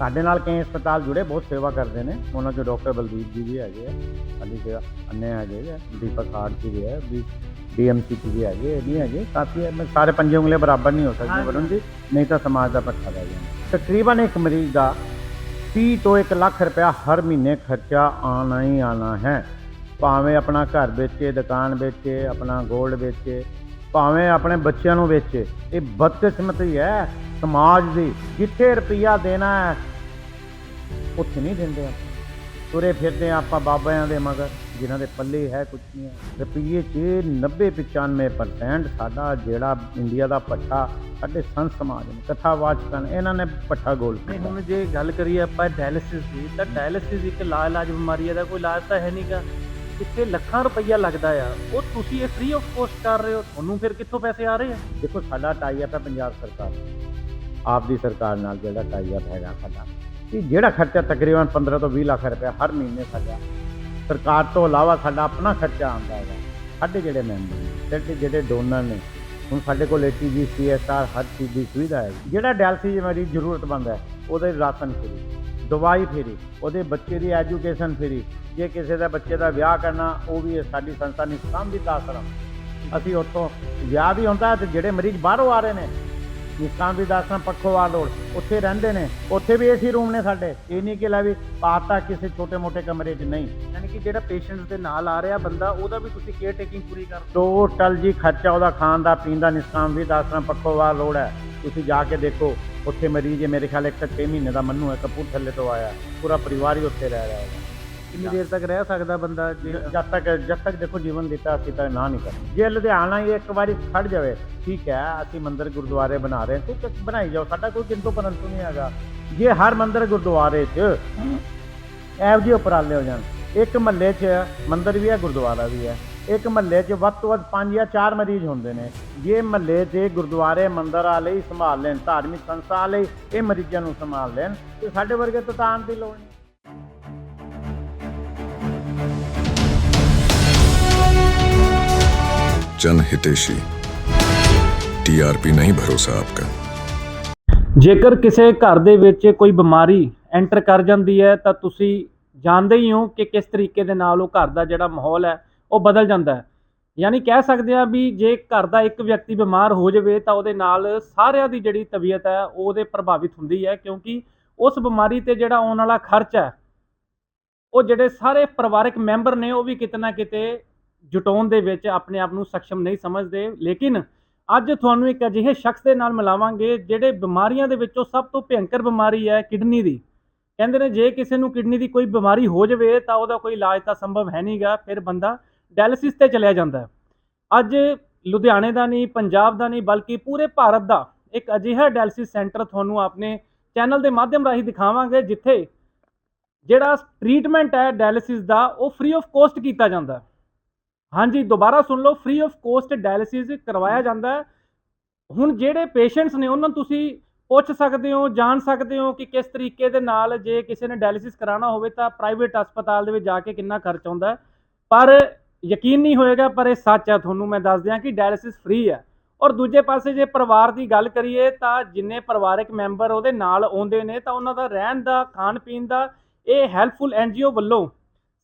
ਸਾਡੇ ਨਾਲ ਕਈ ਹਸਪਤਾਲ ਜੁੜੇ ਬਹੁਤ ਸੇਵਾ ਕਰਦੇ ਨੇ। ਉਹਨਾਂ ਚੋਂ ਡਾਕਟਰ ਬਲਦੀਪ ਜੀ ਵੀ ਹੈਗੇ ਆ ਸਾਡੀ ਸੇਵਾ ਅੰਨੇ ਹੈਗੇ ਆ ਦੀਪਕ ਹਾਰਟ ਜੀ ਵੀ ਹੈ ਵੀ ਡੀਐਮਸੀ ਜੀ ਵੀ ਹੈਗੇ ਇਹ ਵੀ ਹੈਗੇ। ਕਾਫੀ ਹੈ ਸਾਰੇ ਪੰਜੇ ਉਂਗਲੇ ਬਰਾਬਰ ਨਹੀਂ ਹੋ ਸਕਦੀਆਂ ਵਰੁਣ ਜੀ ਨਹੀਂ ਤਾਂ ਸਮਾਜ ਦਾ ਪੱਠਾ ਰਹਿ ਜਾਣਾ ਤਕਰੀਬਨ ਇੱਕ ਮਰੀਜ਼ ਦਾ 30 ਤੋਂ 1 ਲੱਖ ਰੁਪਇਆ ਹਰ ਮਹੀਨੇ ਖਰਚਾ ਆਣਾ ਹੀ ਆਣਾ ਹੈ। ਭਾਵੇਂ ਆਪਣਾ ਘਰ ਵੇਚੇ ਦੁਕਾਨ ਵੇਚੇ ਆਪਣਾ 골ਡ ਵੇਚੇ ਭਾਵੇਂ ਆਪਣੇ ਬੱਚਿਆਂ ਨੂੰ ਵੇਚੇ ਇਹ ਬਦਕਿਸਮਤੀ ਹੈ ਸਮਾਜ ਦੀ। ਜਿੱਥੇ ਰੁਪਈਆ ਦੇਣਾ ਹੈ ਉੱਥੇ ਨਹੀਂ ਦਿੰਦੇ ਆਪਾਂ ਤੁਰੇ ਫਿਰਦੇ ਹਾਂ ਆਪਾਂ ਬਾਬਿਆਂ ਦੇ ਮਗਰ ਜਿਨ੍ਹਾਂ ਦੇ ਪੱਲੇ ਹੈ ਕੁਛ ਨਹੀਂ ਹੈ ਰੁਪਈਏ 'ਚ 90 95% ਸਾਡਾ ਜਿਹੜਾ ਇੰਡੀਆ ਦਾ ਪੱਠਾ ਸਾਡੇ ਸੰਤ ਸਮਾਜ ਨੇ ਕਥਾਵਾਚਕਾਂ ਨੇ ਇਹਨਾਂ ਨੇ ਪੱਠਾ ਗੋਲ ਨਹੀਂ ਹੁਣ ਜੇ ਗੱਲ ਕਰੀਏ ਆਪਾਂ ਡਾਇਲਿਸਿਸ ਦੀ ਤਾਂ ਡਾਇਲਿਸਿਸ ਇੱਕ ਲਾ ਇਲਾਜ ਬਿਮਾਰੀ ਹੈ ਦਾ ਕੋਈ ਇਲਾਜ ਤਾਂ ਹੈ ਨਹੀਂਗਾ ਇੱਥੇ ਲੱਖਾਂ ਰੁਪਈਆ ਲੱਗਦਾ ਆ। ਉਹ ਤੁਸੀਂ ਇਹ ਫ੍ਰੀ ਆਫ ਕੋਸਟ ਕਰ ਰਹੇ ਹੋ ਤੁਹਾਨੂੰ ਫਿਰ ਕਿੱਥੋਂ ਪੈਸੇ ਆ ਰਹੇ ਆ? ਦੇਖੋ ਸਾਡਾ ਟਾਈ ਅਪ ਹੈ ਪੰਜਾਬ ਸਰਕਾਰ। ਆਪ ਦੀ ਸਰਕਾਰ ਨਾਲ ਜਿਹੜਾ ਟਾਈ ਅਪ ਹੈਗਾ ਸਾਡਾ। ਕਿ ਜਿਹੜਾ ਖਰਚਾ ਤਕਰੀਬਨ 15 ਤੋਂ 20 ਲੱਖ ਰੁਪਏ ਹਰ ਮਹੀਨੇ ਸਾਡਾ, ਸਰਕਾਰ ਤੋਂ ਇਲਾਵਾ ਸਾਡਾ ਆਪਣਾ ਖਰਚਾ ਆਉਂਦਾ ਹੈਗਾ। ਸਾਡੇ ਜਿਹੜੇ ਮੈਂਬਰ ਨੇ, ਸਾਡੇ ਜਿਹੜੇ ਡੋਨਰ ਨੇ, ਹੁਣ ਸਾਡੇ ਕੋਲ ਏਟੀਜੀ ਸੀਐਸਆਰ ਹਰ ਚੀਜ਼ ਦੀ ਸੁਵਿਧਾ ਹੈ। ਜਿਹੜਾ ਡਾਇਲਸਿਸ ਮਰੀਜ਼ ਜ਼ਰੂਰਤਮੰਦ ਹੈ, ਉਹਦੇ ਰਾਸ਼ਨ ਫਰੀ, ਦਵਾਈ ਫਰੀ, ਉਹਦੇ ਬੱਚੇ ਦੀ ਐਜੂਕੇਸ਼ਨ ਫਰੀ, ਜੇ ਕਿਸੇ ਦਾ ਬੱਚੇ ਦਾ ਵਿਆਹ ਕਰਨਾ, ਉਹ ਵੀ ਸਾਡੀ ਸੰਸਥਾ ਨਿਸ਼ਕਾਮ ਦੀ ਆਸ਼ਰਮ ਅਸੀਂ ਉੱਥੋਂ ਵਿਆਹ ਵੀ ਹੁੰਦਾ ਤੇ ਜਿਹੜੇ ਮਰੀਜ਼ ਬਾਹਰੋਂ ਆ ਰਹੇ ਨੇ ਨਿਸ਼ਕਾਮ ਦੀ ਆਸ਼ਰਮ ਪੱਖੋਵਾਲ ਰੋਡ ਉੱਥੇ ਰਹਿੰਦੇ ਨੇ। ਉੱਥੇ ਵੀ ਏਸੀ ਰੂਮ ਨੇ ਸਾਡੇ। ਇਹ ਨਹੀਂ ਕਿ ਲੈ ਵੀ ਪਾਤਾ ਕਿਸੇ ਛੋਟੇ-ਮੋਟੇ ਕਮਰੇ 'ਚ ਨਹੀਂ। ਯਾਨੀ ਕਿ ਜਿਹੜਾ ਪੇਸ਼ੈਂਟਸ ਦੇ ਨਾਲ ਆ ਰਿਹਾ ਬੰਦਾ ਉਹਦਾ ਵੀ ਤੁਸੀਂ ਕੇਅਰ ਟੇਕਿੰਗ ਪੂਰੀ ਕਰ ਟੋਟਲ ਜੀ ਖਰਚਾ ਉਹਦਾ ਖਾਣ ਦਾ ਪੀਣ ਦਾ ਨਿਸ਼ਕਾਮ ਵੀ ਆਸ਼ਰਮ ਪੱਖੋਵਾਲ ਰੋਡ ਹੈ। ਤੁਸੀਂ ਜਾ ਕੇ ਦੇਖੋ ਉੱਥੇ ਮਰੀਜ਼ ਹੈ ਮੇਰੇ ਖਿਆਲ ਇੱਕ ਤਾਂ 6 ਮਹੀਨੇ ਦਾ ਮੰਨੂ ਹੈ ਕਪੂਰਥਲੇ ਤੋਂ ਆਇਆ। ਪੂਰਾ ਪਰਿਵਾਰ ਹੀ ਉੱਥੇ ਰਹਿ ਰਿਹਾ ਹੈ। ਕਿੰਨੀ ਦੇਰ ਤੱਕ ਰਹਿ ਸਕਦਾ ਬੰਦਾ ਜੇ ਜਦ ਤੱਕ ਜਦ ਤੱਕ ਦੇਖੋ ਜੀਵਨ ਦਿੱਤਾ, ਅਸੀਂ ਤਾਂ ਨਾ ਨਹੀਂ ਕਰਦੇ। ਜੇ ਲੁਧਿਆਣਾ ਹੀ ਇੱਕ ਵਾਰੀ ਖੜ ਜਾਵੇ, ਠੀਕ ਹੈ, ਅਸੀਂ ਮੰਦਿਰ ਗੁਰਦੁਆਰੇ ਬਣਾ ਰਹੇ ਹਾਂ ਤੇ ਬਣਾਈ ਜਾਓ, ਸਾਡਾ ਕੋਈ ਕਿੰਤੂ ਪਰੰਤੂ ਨਹੀਂ ਹੈਗਾ। ਜੇ ਹਰ ਮੰਦਿਰ ਗੁਰਦੁਆਰੇ 'ਚ ਇਹੋ ਜਿਹੇ ਉਪਰਾਲੇ ਹੋ ਜਾਣ, ਇੱਕ ਮਹੱਲੇ 'ਚ ਮੰਦਿਰ ਵੀ ਹੈ, ਗੁਰਦੁਆਰਾ ਵੀ ਹੈ, ਇੱਕ ਮਹੱਲੇ 'ਚ ਵੱਧ ਤੋਂ ਵੱਧ 5 ਜਾਂ 4 ਮਰੀਜ਼ ਹੁੰਦੇ ਨੇ, ਜੇ ਮਹੱਲੇ 'ਚ ਗੁਰਦੁਆਰੇ ਮੰਦਿਰ ਵਾਲੇ ਹੀ ਸੰਭਾਲ ਲੈਣ, ਧਾਰਮਿਕ ਸੰਸਥਾ ਵਾਲੇ ਇਹ ਮਰੀਜ਼ਾਂ ਨੂੰ ਸੰਭਾਲ ਲੈਣ, ਤੇ ਸਾਡੇ ਵਰਗੇ ਤਾਂ ਆਉਣ ਦੀ ਲੋੜ ਨਹੀਂ। जन हितेशी टीआरपी नहीं भरोसा आपका ਜੇਕਰ ਕਿਸੇ ਘਰ ਦੇ ਵਿੱਚ ਕੋਈ ਬਿਮਾਰੀ ਐਂਟਰ ਕਰ ਜਾਂਦੀ ਹੈ ਤਾਂ ਤੁਸੀਂ ਜਾਣਦੇ ਹੀ ਹੋ ਕਿ ਕਿਸ ਤਰੀਕੇ ਦੇ ਨਾਲ ਉਹ ਘਰ ਦਾ ਜਿਹੜਾ ਮਾਹੌਲ ਹੈ ਉਹ ਬਦਲ ਜਾਂਦਾ ਹੈ ਯਾਨੀ ਕਹਿ ਸਕਦੇ ਆ ਵੀ ਜੇ ਘਰ ਦਾ ਇੱਕ ਵਿਅਕਤੀ ਬਿਮਾਰ ਹੋ ਜਾਵੇ ਤਾਂ ਉਹਦੇ ਨਾਲ ਸਾਰਿਆਂ ਦੀ ਜਿਹੜੀ ਤਬੀਅਤ ਹੈ ਉਹ ਉਹਦੇ ਪ੍ਰਭਾਵਿਤ ਹੁੰਦੀ ਹੈ ਕਿਉਂਕਿ ਉਸ ਬਿਮਾਰੀ ਤੇ ਜਿਹੜਾ ਆਉਣ ਵਾਲਾ ਖਰਚ ਹੈ ਉਹ ਜਿਹੜੇ ਸਾਰੇ ਪਰਿਵਾਰਕ ਮੈਂਬਰ ਨੇ ਉਹ ਵੀ ਕਿਤੇ ਨਾ ਕਿਤੇ ਜੁਟਾਉਣ ਦੇ ਵਿੱਚ ਆਪਣੇ ਆਪ ਨੂੰ ਸક્ષਮ ਨਹੀਂ ਸਮਝਦੇ। ਲੇਕਿਨ ਅੱਜ ਤੁਹਾਨੂੰ ਇੱਕ ਅਜਿਹੇ ਸ਼ਖਸ ਦੇ ਨਾਲ ਮਿਲਾਵਾਂਗੇ ਜਿਹੜੇ ਬਿਮਾਰੀਆਂ ਦੇ ਵਿੱਚੋਂ ਸਭ ਤੋਂ ਭਿਅੰਕਰ ਬਿਮਾਰੀ ਹੈ ਕਿਡਨੀ ਦੀ। ਕਹਿੰਦੇ ਨੇ, ਜੇ ਕਿਸੇ ਨੂੰ ਕਿਡਨੀ ਦੀ ਕੋਈ ਬਿਮਾਰੀ ਹੋ ਜਾਵੇ ਤਾਂ ਉਹਦਾ ਕੋਈ ਇਲਾਜ ਤਾਂ ਸੰਭਵ ਹੈ ਨਹੀਂਗਾ ਫਿਰ ਬੰਦਾ ਡਾਇਲਿਸਿਸ ਤੇ ਚਲਿਆ ਜਾਂਦਾ ਅੱਜ ਲੁਧਿਆਣੇ ਦਾ ਨਹੀਂ, ਪੰਜਾਬ ਦਾ ਨਹੀਂ, ਬਲਕਿ ਪੂਰੇ ਭਾਰਤ ਦਾ ਇੱਕ ਅਜਿਹਾ ਡਾਇਲਿਸਿਸ ਸੈਂਟਰ ਤੁਹਾਨੂੰ ਆਪਣੇ ਚੈਨਲ ਦੇ ਮਾਧਿਅਮ ਰਾਹੀਂ ਦਿਖਾਵਾਂਗੇ, ਜਿੱਥੇ ਜਿਹੜਾ ਟ੍ਰੀਟਮੈਂਟ ਹੈ ਡਾਇਲਿਸਿਸ ਦਾ, ਉਹ ਫ੍ਰੀ ਆਫ ਕੋਸਟ ਕੀਤਾ ਜਾਂਦਾ ਹਾਂਜੀ ਦੁਬਾਰਾ ਸੁਣ ਲਓ ਫ੍ਰੀ ਆਫ ਕੋਸਟ ਡਾਇਲਿਸਿਸ ਕਰਵਾਇਆ ਜਾਂਦਾ ਹੈ। ਹੁਣ ਜਿਹੜੇ ਪੇਸ਼ੈਂਟਸ ਨੇ ਉਹਨਾਂ ਨੂੰ ਤੁਸੀਂ ਪੁੱਛ ਸਕਦੇ ਹੋ ਜਾਣ ਸਕਦੇ ਹੋ ਕਿ ਕਿਸ ਤਰੀਕੇ ਦੇ ਨਾਲ ਜੇ ਕਿਸੇ ਨੇ ਡਾਇਲਿਸਿਸ ਕਰਾਉਣਾ ਹੋਵੇ ਤਾਂ ਪ੍ਰਾਈਵੇਟ ਹਸਪਤਾਲ ਦੇ ਵਿੱਚ ਜਾ ਕੇ ਕਿੰਨਾ ਖਰਚ ਆਉਂਦਾ। ਪਰ ਯਕੀਨ ਨਹੀਂ ਹੋਏਗਾ ਪਰ ਇਹ ਸੱਚ ਹੈ ਤੁਹਾਨੂੰ ਮੈਂ ਦੱਸ ਦਿਆਂ ਕਿ ਡਾਇਲਿਸਿਸ ਫ੍ਰੀ ਹੈ। ਔਰ ਦੂਜੇ ਪਾਸੇ ਜੇ ਪਰਿਵਾਰ ਦੀ ਗੱਲ ਕਰੀਏ ਤਾਂ ਜਿੰਨੇ ਪਰਿਵਾਰਕ ਮੈਂਬਰ ਉਹਦੇ ਨਾਲ ਆਉਂਦੇ ਨੇ ਤਾਂ ਉਹਨਾਂ ਦਾ ਰਹਿਣ ਦਾ ਖਾਣ ਪੀਣ ਦਾ ਇਹ ਹੈਲਪਫੁਲ ਐਨਜੀਓ ਵੱਲੋਂ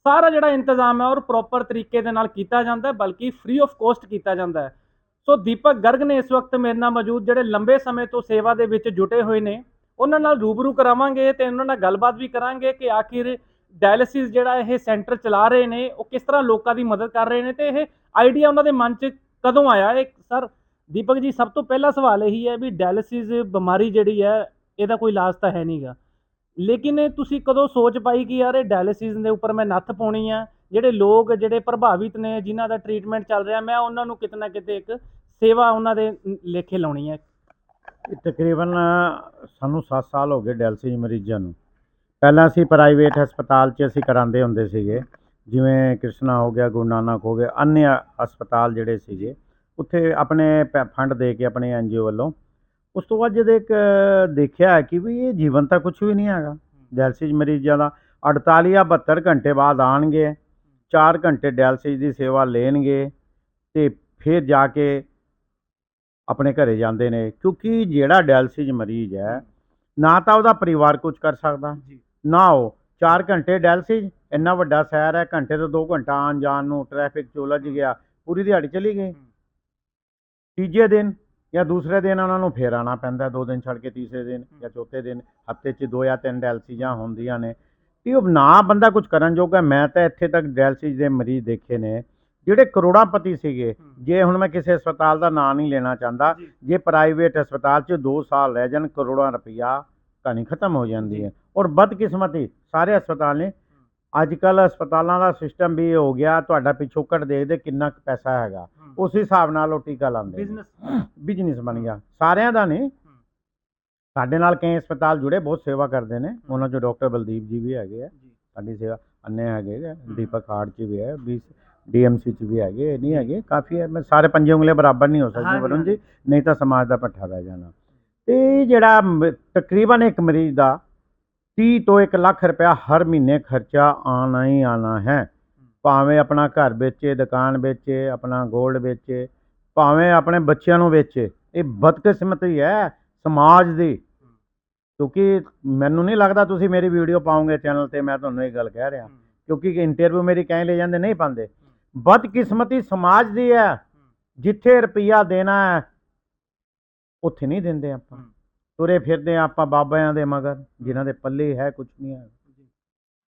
ਸਾਰਾ ਜਿਹੜਾ ਇੰਤਜ਼ਾਮ ਹੈ ਉਹ ਪ੍ਰੋਪਰ ਤਰੀਕੇ ਦੇ ਨਾਲ ਕੀਤਾ ਜਾਂਦਾ ਹੈ, ਬਲਕਿ ਫ੍ਰੀ ਆਫ ਕੋਸਟ ਕੀਤਾ ਜਾਂਦਾ ਹੈ। ਸੋ ਦੀਪਕ ਗਰਗ ਨੇ ਇਸ ਵਕਤ ਮੇਰੇ ਨਾਲ ਮੌਜੂਦ, ਜਿਹੜੇ ਲੰਬੇ ਸਮੇਂ ਤੋਂ ਸੇਵਾ ਦੇ ਵਿੱਚ ਜੁਟੇ ਹੋਏ ਨੇ, ਉਹਨਾਂ ਨਾਲ ਰੂਬਰੂ ਕਰਾਵਾਂਗੇ ਤੇ ਉਹਨਾਂ ਨਾਲ ਗੱਲਬਾਤ ਵੀ ਕਰਾਂਗੇ ਕਿ ਆਖਿਰ ਡਾਇਲਿਸਿਸ ਜਿਹੜਾ ਇਹ ਸੈਂਟਰ ਚਲਾ ਰਹੇ ਨੇ, ਉਹ ਕਿਸ ਤਰ੍ਹਾਂ ਲੋਕਾਂ ਦੀ ਮਦਦ ਕਰ ਰਹੇ ਨੇ ਤੇ ਇਹ ਆਈਡੀਆ ਉਹਨਾਂ ਦੇ ਮਨ 'ਚ ਕਦੋਂ ਆਇਆ? ਇਹ ਸਰ, ਦੀਪਕ ਜੀ, ਸਭ ਤੋਂ ਪਹਿਲਾ ਸਵਾਲ ਇਹੀ ਹੈ ਵੀ ਡਾਇਲਿਸਿਸ ਬਿਮਾਰੀ ਜਿਹੜੀ ਹੈ, ਇਹਦਾ ਕੋਈ ਇਲਾਜ ਤਾਂ ਹੈ ਨਹੀਂਗਾ ਲੇਕਿਨ ਤੁਸੀਂ ਕਦੋਂ ਸੋਚ ਪਾਈ ਕਿ ਯਾਰ ਇਹ ਡਾਇਲਿਸਿਸ ਦੇ ਉੱਪਰ ਮੈਂ ਨੱਥ ਪਾਉਣੀ ਆ? ਜਿਹੜੇ ਲੋਕ, ਜਿਹੜੇ ਪ੍ਰਭਾਵਿਤ ਨੇ, ਜਿਨ੍ਹਾਂ ਦਾ ਟ੍ਰੀਟਮੈਂਟ ਚੱਲ ਰਿਹਾ, ਮੈਂ ਉਹਨਾਂ ਨੂੰ ਕਿਤੇ ਨਾ ਕਿਤੇ ਇੱਕ ਸੇਵਾ ਉਹਨਾਂ ਦੇ ਲੇਖੇ ਲਾਉਣੀ ਹੈ ਤਕਰੀਬਨ ਸਾਨੂੰ 7 ਸਾਲ ਹੋ ਗਏ ਡਾਇਲਸਿਸ ਮਰੀਜ਼ਾਂ ਨੂੰ। ਪਹਿਲਾਂ ਅਸੀਂ ਪ੍ਰਾਈਵੇਟ ਹਸਪਤਾਲ 'ਚ ਅਸੀਂ ਕਰਾਉਂਦੇ ਹੁੰਦੇ ਸੀਗੇ। ਜਿਵੇਂ ਕ੍ਰਿਸ਼ਨਾ ਹੋ ਗਿਆ, ਗੁਰੂ ਨਾਨਕ ਹੋ ਗਿਆ ਅਨਿਆ ਹਸਪਤਾਲ ਜਿਹੜੇ ਸੀਗੇ, ਉੱਥੇ ਆਪਣੇ ਪੈ- ਫੰਡ ਦੇ ਕੇ ਆਪਣੇ ਐਨਜੀਓ ਵੱਲੋਂ ਉਸ ਤੋਂ ਬਾਅਦ ਜਦ ਇੱਕ ਦੇਖਿਆ ਕਿ ਵੀ ਇਹ ਜੀਵਨ ਤਾਂ ਕੁਝ ਵੀ ਨਹੀਂ ਹੈਗਾ। ਡਾਇਲਸਿਸ ਮਰੀਜ਼ਾਂ ਦਾ 48 ਜਾਂ 72 ਘੰਟੇ ਬਾਅਦ ਆਣਗੇ 4 ਘੰਟੇ ਡਾਇਲਸਿਸ ਦੀ ਸੇਵਾ ਲੈਣਗੇ ਤੇ ਫਿਰ ਜਾ ਕੇ ਆਪਣੇ ਘਰੇ ਜਾਂਦੇ ਨੇ ਕਿਉਂਕਿ ਜਿਹੜਾ ਡਾਇਲਸਿਸ ਮਰੀਜ਼ ਹੈ ਨਾ ਤਾਂ ਉਹਦਾ ਪਰਿਵਾਰ ਕੁਝ ਕਰ ਸਕਦਾ ਨਾ ਉਹ 4 ਘੰਟੇ ਡਾਇਲਸਿਸ ਇੰਨਾ ਵੱਡਾ ਸ਼ਹਿਰ ਹੈ ਘੰਟੇ ਤੋਂ 2 ਘੰਟਾ ਆਉਣ ਜਾਣ ਨੂੰ ਟ੍ਰੈਫਿਕ ਚ ਉਲਝ ਗਿਆ ਪੂਰੀ ਦਿਹਾੜੀ ਚਲੀ ਗਈ। ਤੀਜੇ ਦਿਨ ਜਾਂ ਦੂਸਰੇ ਦਿਨ ਉਹਨਾਂ ਨੂੰ ਫੇਰ ਆਉਣਾ ਪੈਂਦਾ ਦੋ ਦਿਨ ਛੱਡ ਕੇ ਤੀਸਰੇ ਦਿਨ ਜਾਂ ਚੌਥੇ ਦਿਨ ਹਫ਼ਤੇ 'ਚ ਦੋ ਜਾਂ ਤਿੰਨ ਡਾਇਲਸਿਸਾਂ ਹੁੰਦੀਆਂ ਨੇ। ਤੇ ਉਹ ਨਾ ਬੰਦਾ ਕੁਝ ਕਰਨ ਜੋਗਾ ਮੈਂ ਤਾਂ ਇੱਥੇ ਤੱਕ ਡਾਇਲਸਿਸ ਦੇ ਮਰੀਜ਼ ਦੇਖੇ ਨੇ ਜਿਹੜੇ ਕਰੋੜਾਪਤੀ ਸੀਗੇ। ਜੇ ਹੁਣ ਮੈਂ ਕਿਸੇ ਹਸਪਤਾਲ ਦਾ ਨਾਂ ਨਹੀਂ ਲੈਣਾ ਚਾਹੁੰਦਾ ਜੀ। ਪ੍ਰਾਈਵੇਟ ਹਸਪਤਾਲ 'ਚ 2 ਸਾਲ ਰਹਿ ਜਾਣ ਕਰੋੜਾਂ ਰੁਪਈਆ ਕਹਾਣੀ ਖਤਮ ਹੋ ਜਾਂਦੀ ਹੈ। ਔਰ ਬਦਕਿਸਮਤੀ ਸਾਰੇ ਹਸਪਤਾਲ ਨੇ ਅੱਜ ਕੱਲ ਹਸਪਤਾਲਾਂ ਦਾ ਸਿਸਟਮ ਵੀ ਹੋ ਗਿਆ ਤੁਹਾਡਾ ਪਿਛੋਕੜ ਦੇਖਦੇ ਕਿੰਨਾ ਕੁ ਪੈਸਾ ਹੈਗਾ। ਉਸ ਹਿਸਾਬ ਨਾਲ ਉਹ ਟੀਕਾ ਲਾਉਂਦੇ। ਬਿਜ਼ਨਸ ਬਿਜ਼ਨਸ ਬਣ ਗਿਆ। ਸਾਰਿਆਂ ਦਾ ਨਹੀਂ। ਸਾਡੇ ਨਾਲ ਕਈ ਹਸਪਤਾਲ ਜੁੜੇ ਬਹੁਤ ਸੇਵਾ ਕਰਦੇ ਨੇ। ਉਹਨਾਂ ਚੋਂ ਡਾਕਟਰ ਬਲਦੀਪ ਜੀ ਵੀ ਹੈਗੇ ਆ। ਸਾਡੀ ਸੇਵਾ ਅੰਨੇ ਹੈਗੇ ਆ ਦੀਪਕ ਹਾਰਡ ਚ ਵੀ ਹੈ ਵੀ ਡੀਐਮਸੀ ਚ ਵੀ ਹੈਗੇ ਨਹੀਂ ਹੈਗੇ ਕਾਫੀ ਹੈ। ਮੈਂ ਸਾਰੇ ਪੰਜੇ ਉਂਗਲੀਆਂ ਬਰਾਬਰ ਨਹੀਂ ਹੋ ਸਕਦੀਆਂ ਹਾਂਜੀ, ਵਰੁਣ ਜੀ। ਨਹੀਂ ਤਾਂ ਸਮਾਜ ਦਾ ਪੱਠਾ ਬਹਿ ਜਾਣਾ। ਤੇ ਜਿਹੜਾ ਤਕਰੀਬਨ ਇੱਕ ਮਰੀਜ਼ ਦਾ 30 ਤੋਂ 1 ਲੱਖ ਰੁਪਇਆ ਹਰ ਮਹੀਨੇ ਖਰਚਾ ਆਣਾ ਹੀ ਆਣਾ ਹੈ। ਭਾਵੇਂ ਆਪਣਾ ਘਰ ਵੇਚੇ, ਦੁਕਾਨ ਵੇਚੇ, ਆਪਣਾ 골ਡ ਵੇਚੇ, ਭਾਵੇਂ ਆਪਣੇ ਬੱਚਿਆਂ ਨੂੰ ਵੇਚੇ, ਇਹ ਬਦਕਿਸਮਤੀ ਹੈ ਸਮਾਜ ਦੀ। ਕਿਉਂਕਿ ਮੈਨੂੰ ਨਹੀਂ ਲੱਗਦਾ ਤੁਸੀਂ ਮੇਰੀ ਵੀਡੀਓ ਪਾਉਂਗੇ ਚੈਨਲ ਤੇ, ਮੈਂ ਤੁਹਾਨੂੰ ਇਹ ਗੱਲ ਕਹਿ ਰਿਹਾ। ਕਿਉਂਕਿ ਇੰਟਰਵਿਊ ਮੇਰੀ ਕਹੀਂ ਲੈ ਜਾਂਦੇ, ਨਹੀਂ ਪਾਉਂਦੇ। ਬਦਕਿਸਮਤੀ ਸਮਾਜ ਦੀ ਹੈ। ਜਿੱਥੇ ਰੁਪਈਆ ਦੇਣਾ ਹੈ, ਉੱਥੇ ਨਹੀਂ ਦਿੰਦੇ ਆਪਾਂ। ਤੁਰੇ ਫਿਰਦੇ ਹਾਂ ਆਪਾਂ ਬਾਬਿਆਂ ਦੇ ਮਗਰ ਜਿਨ੍ਹਾਂ ਦੇ ਪੱਲੇ ਹੈ ਕੁਝ ਨਹੀਂ ਹੈ।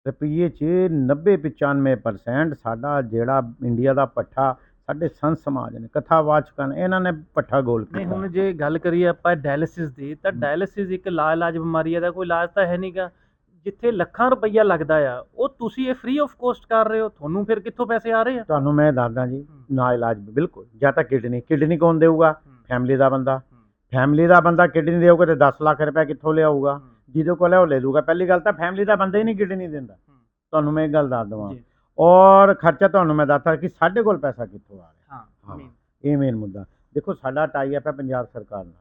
ਰੁਪਈਏ 'ਚ 90 95% ਸਾਡਾ ਜਿਹੜਾ ਇੰਡੀਆ ਦਾ ਪੱਠਾ ਸਾਡੇ ਸੰਤ ਸਮਾਜ ਨੇ ਕਥਾਵਾਚਕਾਂ ਨੇ ਇਹਨਾਂ ਨੇ ਪੱਠਾ ਗੋਲ ਨਹੀਂ ਕੀਤਾ। ਹੁਣ ਜੇ ਗੱਲ ਕਰੀਏ ਆਪਾਂ ਡਾਇਲਿਸਿਸ ਦੀ ਤਾਂ ਡਾਇਲਿਸਿਸ ਇੱਕ ਲਾ ਇਲਾਜ ਬਿਮਾਰੀ ਹੈ ਦਾ ਕੋਈ ਇਲਾਜ ਤਾਂ ਹੈ ਨਹੀਂਗਾ ਜਿੱਥੇ ਲੱਖਾਂ ਰੁਪਈਆ ਲੱਗਦਾ ਆ ਉਹ ਤੁਸੀਂ ਇਹ ਫ੍ਰੀ ਆਫ ਕੋਸਟ ਕਰ ਰਹੇ ਹੋ ਤੁਹਾਨੂੰ ਫਿਰ ਕਿੱਥੋਂ ਪੈਸੇ ਆ ਰਹੇ ਆ? ਤੁਹਾਨੂੰ ਮੈਂ ਦੱਸਦਾ ਜੀ ਨਾ ਇਲਾਜ ਬਿਲਕੁਲ ਜਾਂ ਤਾਂ ਕਿਡਨੀ ਕਿਡਨੀ ਕੌਣ ਦੇਊਗਾ? ਫੈਮਿਲੀ ਦਾ ਬੰਦਾ। ਫੈਮਿਲੀ ਦਾ ਬੰਦਾ ਕਿਡਨੀ ਦੇਊਗਾ ਤੇ 10 ਲੱਖ ਰੁਪਏ ਕਿੱਥੋਂ ਲਿਆਊਗਾ? ਜਿਹਦੇ ਕੋਲ ਹੈ ਉਹ ਲੈ ਲੂਗਾ ਪਹਿਲੀ ਗੱਲ ਤਾਂ ਫੈਮਿਲੀ ਦਾ ਬੰਦਾ ਹੀ ਨਹੀਂ ਕਿਡਨੀ ਦਿੰਦਾ। ਤੁਹਾਨੂੰ ਮੈਂ ਇੱਕ ਗੱਲ ਦੱਸ ਦਵਾਂ। ਔਰ ਖਰਚਾ ਤੁਹਾਨੂੰ ਮੈਂ ਦੱਸਦਾ ਕਿ ਸਾਡੇ ਕੋਲ ਪੈਸਾ ਕਿੱਥੋਂ ਆ ਰਿਹਾ? ਹਾਂ ਇਹ ਮੇਨ ਮੁੱਦਾ। ਦੇਖੋ ਸਾਡਾ ਟਾਈ ਅਪ ਹੈ ਪੰਜਾਬ ਸਰਕਾਰ ਨਾਲ।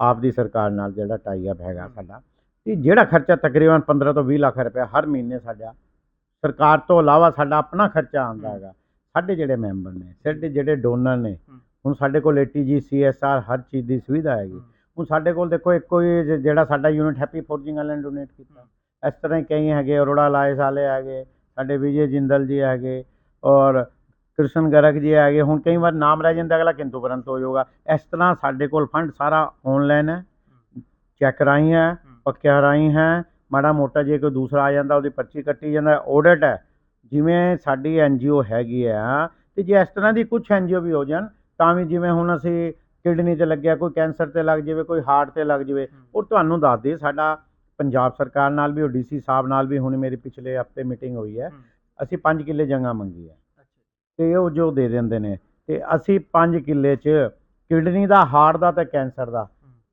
ਆਪ ਦੀ ਸਰਕਾਰ ਨਾਲ ਜਿਹੜਾ ਟਾਈ ਅਪ ਹੈਗਾ ਸਾਡਾ। ਤੇ ਜਿਹੜਾ ਖਰਚਾ ਤਕਰੀਬਨ 15 ਤੋਂ 20 ਲੱਖ ਰੁਪਏ ਹਰ ਮਹੀਨੇ ਸਾਡਾ ਸਰਕਾਰ ਤੋਂ ਇਲਾਵਾ ਸਾਡਾ ਆਪਣਾ ਖਰਚਾ ਆਉਂਦਾ। ਹੈਗਾ। ਸਾਡੇ ਜਿਹੜੇ ਮੈਂਬਰ ਨੇ ਸਾਡੇ ਜਿਹੜੇ ਡੋਨਰ ਨੇ। ਹੁਣ ਸਾਡੇ ਕੋਲ ਏਟੀਜੀ ਸੀਐਸਆਰ ਹਰ ਚੀਜ਼ ਦੀ ਸੁਵਿਧਾ ਹੈਗੀ। ਹੁਣ ਸਾਡੇ ਕੋਲ ਦੇਖੋ, ਇੱਕੋ ਹੀ ਜਿਹੜਾ ਸਾਡਾ ਯੂਨਿਟ ਹੈਪੀ ਫੋਰਜਿੰਗ ਵਾਲਿਆਂ ਨੇ ਡੋਨੇਟ ਕੀਤਾ। ਇਸ ਤਰ੍ਹਾਂ ਹੀ ਕਈ ਹੈਗੇ, ਅਰੋੜਾ ਲਾਇਸ ਵਾਲੇ ਹੈਗੇ, ਸਾਡੇ ਵਿਜੇ ਜਿੰਦਲ ਜੀ ਹੈਗੇ, ਔਰ ਕ੍ਰਿਸ਼ਨ ਗਰਗ ਜੀ ਹੈਗੇ। ਹੁਣ ਕਈ ਵਾਰ ਨਾਮ ਰਹਿ ਜਾਂਦਾ, ਅਗਲਾ ਕਿੰਤੂ ਪਰੰਤੂ ਹੋ ਜਾਊਗਾ। ਇਸ ਤਰ੍ਹਾਂ ਸਾਡੇ ਕੋਲ ਫੰਡ ਸਾਰਾ ਆਨਲਾਈਨ ਹੈ। ਚੈੱਕ ਰਾਹੀਂ ਹੈ, ਪੱਕਿਆ ਰਾਹੀਂ ਹੈ। ਮਾੜਾ ਮੋਟਾ ਜੇ ਕੋਈ ਦੂਸਰਾ ਆ ਜਾਂਦਾ, ਉਹਦੀ ਪਰਚੀ ਕੱਟੀ ਜਾਂਦਾ ਆਡਿਟ ਹੈ। ਜਿਵੇਂ ਸਾਡੀ ਐਨਜੀਓ ਹੈਗੀ ਆ, ਤੇ ਜੇ ਇਸ ਤਰ੍ਹਾਂ ਦੀ ਕੁਝ ਐਨਜੀਓ ਵੀ ਹੋ ਜਾਣ ਤਾਂ ਵੀ ਜਿਵੇਂ ਹੁਣ ਅਸੀਂ ਕਿਡਨੀ ਤੇ ਲੱਗਿਆ ਕੋਈ ਕੈਂਸਰ ਤੇ ਲੱਗ ਜਾਵੇ ਕੋਈ ਹਾਰਟ ਤੇ ਲੱਗ ਜਾਵੇ ਉਹ ਤੁਹਾਨੂੰ ਦੱਸ ਦੇ ਸਾਡਾ ਪੰਜਾਬ ਸਰਕਾਰ ਨਾਲ ਵੀ ਉਹ ਡੀਸੀ ਸਾਹਿਬ ਨਾਲ ਵੀ ਹੁਣ ਮੇਰੀ ਪਿਛਲੇ ਹਫ਼ਤੇ ਮੀਟਿੰਗ ਹੋਈ ਹੈ। ਅਸੀਂ 5 ਕਿੱਲੇ ਜਗ੍ਹਾ ਮੰਗੀ ਹੈ। ਤੇ ਉਹ ਜੋ ਦੇ ਦਿੰਦੇ ਨੇ ਤੇ ਅਸੀਂ 5 ਕਿੱਲੇ 'ਚ ਕਿਡਨੀ ਦਾ ਹਾਰਟ ਦਾ ਤੇ ਕੈਂਸਰ ਦਾ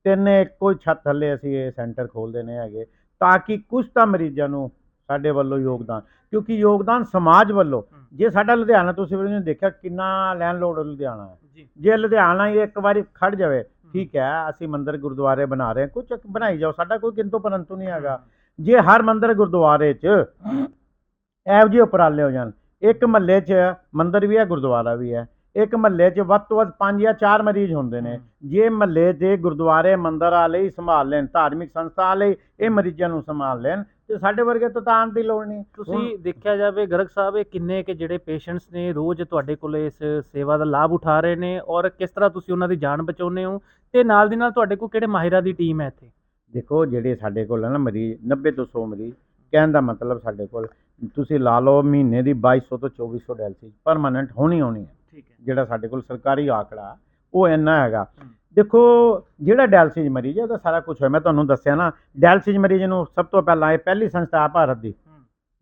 ਤਿੰਨੇ ਇੱਕੋ ਛੱਤ ਥੱਲੇ ਅਸੀਂ ਇਹ ਸੈਂਟਰ ਖੋਲ ਦੇਣੇ ਹੈਗੇ ਤਾਂ ਕਿ ਕੁਝ ਤਾਂ ਮਰੀਜ਼ਾਂ ਨੂੰ ਸਾਡੇ ਵੱਲੋਂ ਯੋਗਦਾਨ ਕਿਉਂਕਿ ਯੋਗਦਾਨ ਸਮਾਜ ਵੱਲੋਂ। ਜੇ ਸਾਡਾ ਲੁਧਿਆਣਾ ਤੁਸੀਂ ਵੀ ਨਹੀਂ ਦੇਖਿਆ ਕਿੰਨਾ ਲੈਂਡਲੋਡ ਲੁਧਿਆਣਾ ਹੈ। ਜੀ। ਜੇ ਲੁਧਿਆਣਾ ਹੀ ਇੱਕ ਵਾਰੀ ਖੜ ਜਾਵੇ ਠੀਕ ਹੈ ਅਸੀਂ ਮੰਦਿਰ ਗੁਰਦੁਆਰੇ ਬਣਾ ਰਹੇ ਹਾਂ ਕੁਝ ਬਣਾਈ ਜਾਓ ਸਾਡਾ ਕੋਈ ਕਿੰਤੂ ਪਰੰਤੂ ਨਹੀਂ ਹੈਗਾ। ਜੇ ਹਰ ਮੰਦਿਰ ਗੁਰਦੁਆਰੇ 'ਚ ਇਹੋ ਜਿਹੇ ਉਪਰਾਲੇ ਹੋ ਜਾਣ ਇੱਕ ਮਹੱਲੇ 'ਚ ਮੰਦਿਰ ਵੀ ਹੈ ਗੁਰਦੁਆਰਾ ਵੀ ਹੈ ਇੱਕ ਮਹੱਲੇ 'ਚ ਵੱਧ ਤੋਂ ਵੱਧ ਪੰਜ ਜਾਂ ਚਾਰ ਮਰੀਜ਼ ਹੁੰਦੇ ਨੇ ਜੇ ਮਹੱਲੇ ਦੇ ਗੁਰਦੁਆਰੇ ਮੰਦਿਰ ਵਾਲੇ ਹੀ ਸੰਭਾਲ ਲੈਣ ਧਾਰਮਿਕ ਸੰਸਥਾ ਵਾਲੇ ਇਹ ਮਰੀਜ਼ਾਂ ਨੂੰ ਸੰਭਾਲ ਲੈਣ ਤੇ ਸਾਡੇ ਵਰਗੇ ਤਾਂ ਤਾਂ ਆਉਣ ਦੀ ਲੋੜ ਨਹੀਂ। ਤੁਸੀਂ ਦੇਖਿਆ ਜਾਵੇ ਗਰਗ ਸਾਹਿਬ ਇਹ ਕਿੰਨੇ ਕਿ ਜਿਹੜੇ ਪੇਸ਼ੈਂਟਸ ਨੇ ਰੋਜ਼ ਤੁਹਾਡੇ ਕੋਲ ਇਸ ਸੇਵਾ ਦਾ ਲਾਭ ਉਠਾ ਰਹੇ ਨੇ ਔਰ ਕਿਸ ਤਰ੍ਹਾਂ ਤੁਸੀਂ ਉਹਨਾਂ ਦੀ ਜਾਨ ਬਚਾਉਂਦੇ ਹੋ ਤੇ ਨਾਲ ਦੀ ਨਾਲ ਤੁਹਾਡੇ ਕੋਲ ਕਿਹੜੇ ਮਾਹਿਰਾਂ ਦੀ ਟੀਮ ਹੈ ਇੱਥੇ? ਦੇਖੋ ਜਿਹੜੇ ਸਾਡੇ ਕੋਲ ਹੈ ਨਾ ਮਰੀਜ਼ 90 ਤੋਂ 100 ਮਰੀਜ਼ ਕਹਿਣ ਦਾ ਮਤਲਬ ਸਾਡੇ ਕੋਲ ਤੁਸੀਂ ਲਾ ਲਓ ਮਹੀਨੇ ਦੀ 2200 ਤੋਂ 2400 ਡਾਇਲਸਿਸ ਪਰਮਾਨੈਂਟ ਹੋਣੀ ਹੋਣੀ ਹੈ। ਠੀਕ ਹੈ। ਜਿਹੜਾ ਸਾਡੇ ਕੋਲ ਸਰਕਾਰੀ ਆંકੜਾ ਉਹ ਇੰਨਾ ਹੈਗਾ। ਦੇਖੋ ਜਿਹੜਾ ਡਾਇਲਸਿਸ ਮਰੀਜ਼ ਹੈ ਉਹਦਾ ਸਾਰਾ ਕੁਝ ਹੋਇਆ। ਮੈਂ ਤੁਹਾਨੂੰ ਦੱਸਿਆ ਨਾ ਡਾਇਲਸਿਸ ਮਰੀਜ਼ ਨੂੰ ਸਭ ਤੋਂ ਪਹਿਲਾਂ ਇਹ ਪਹਿਲੀ ਸੰਸਥਾ ਭਾਰਤ ਦੀ।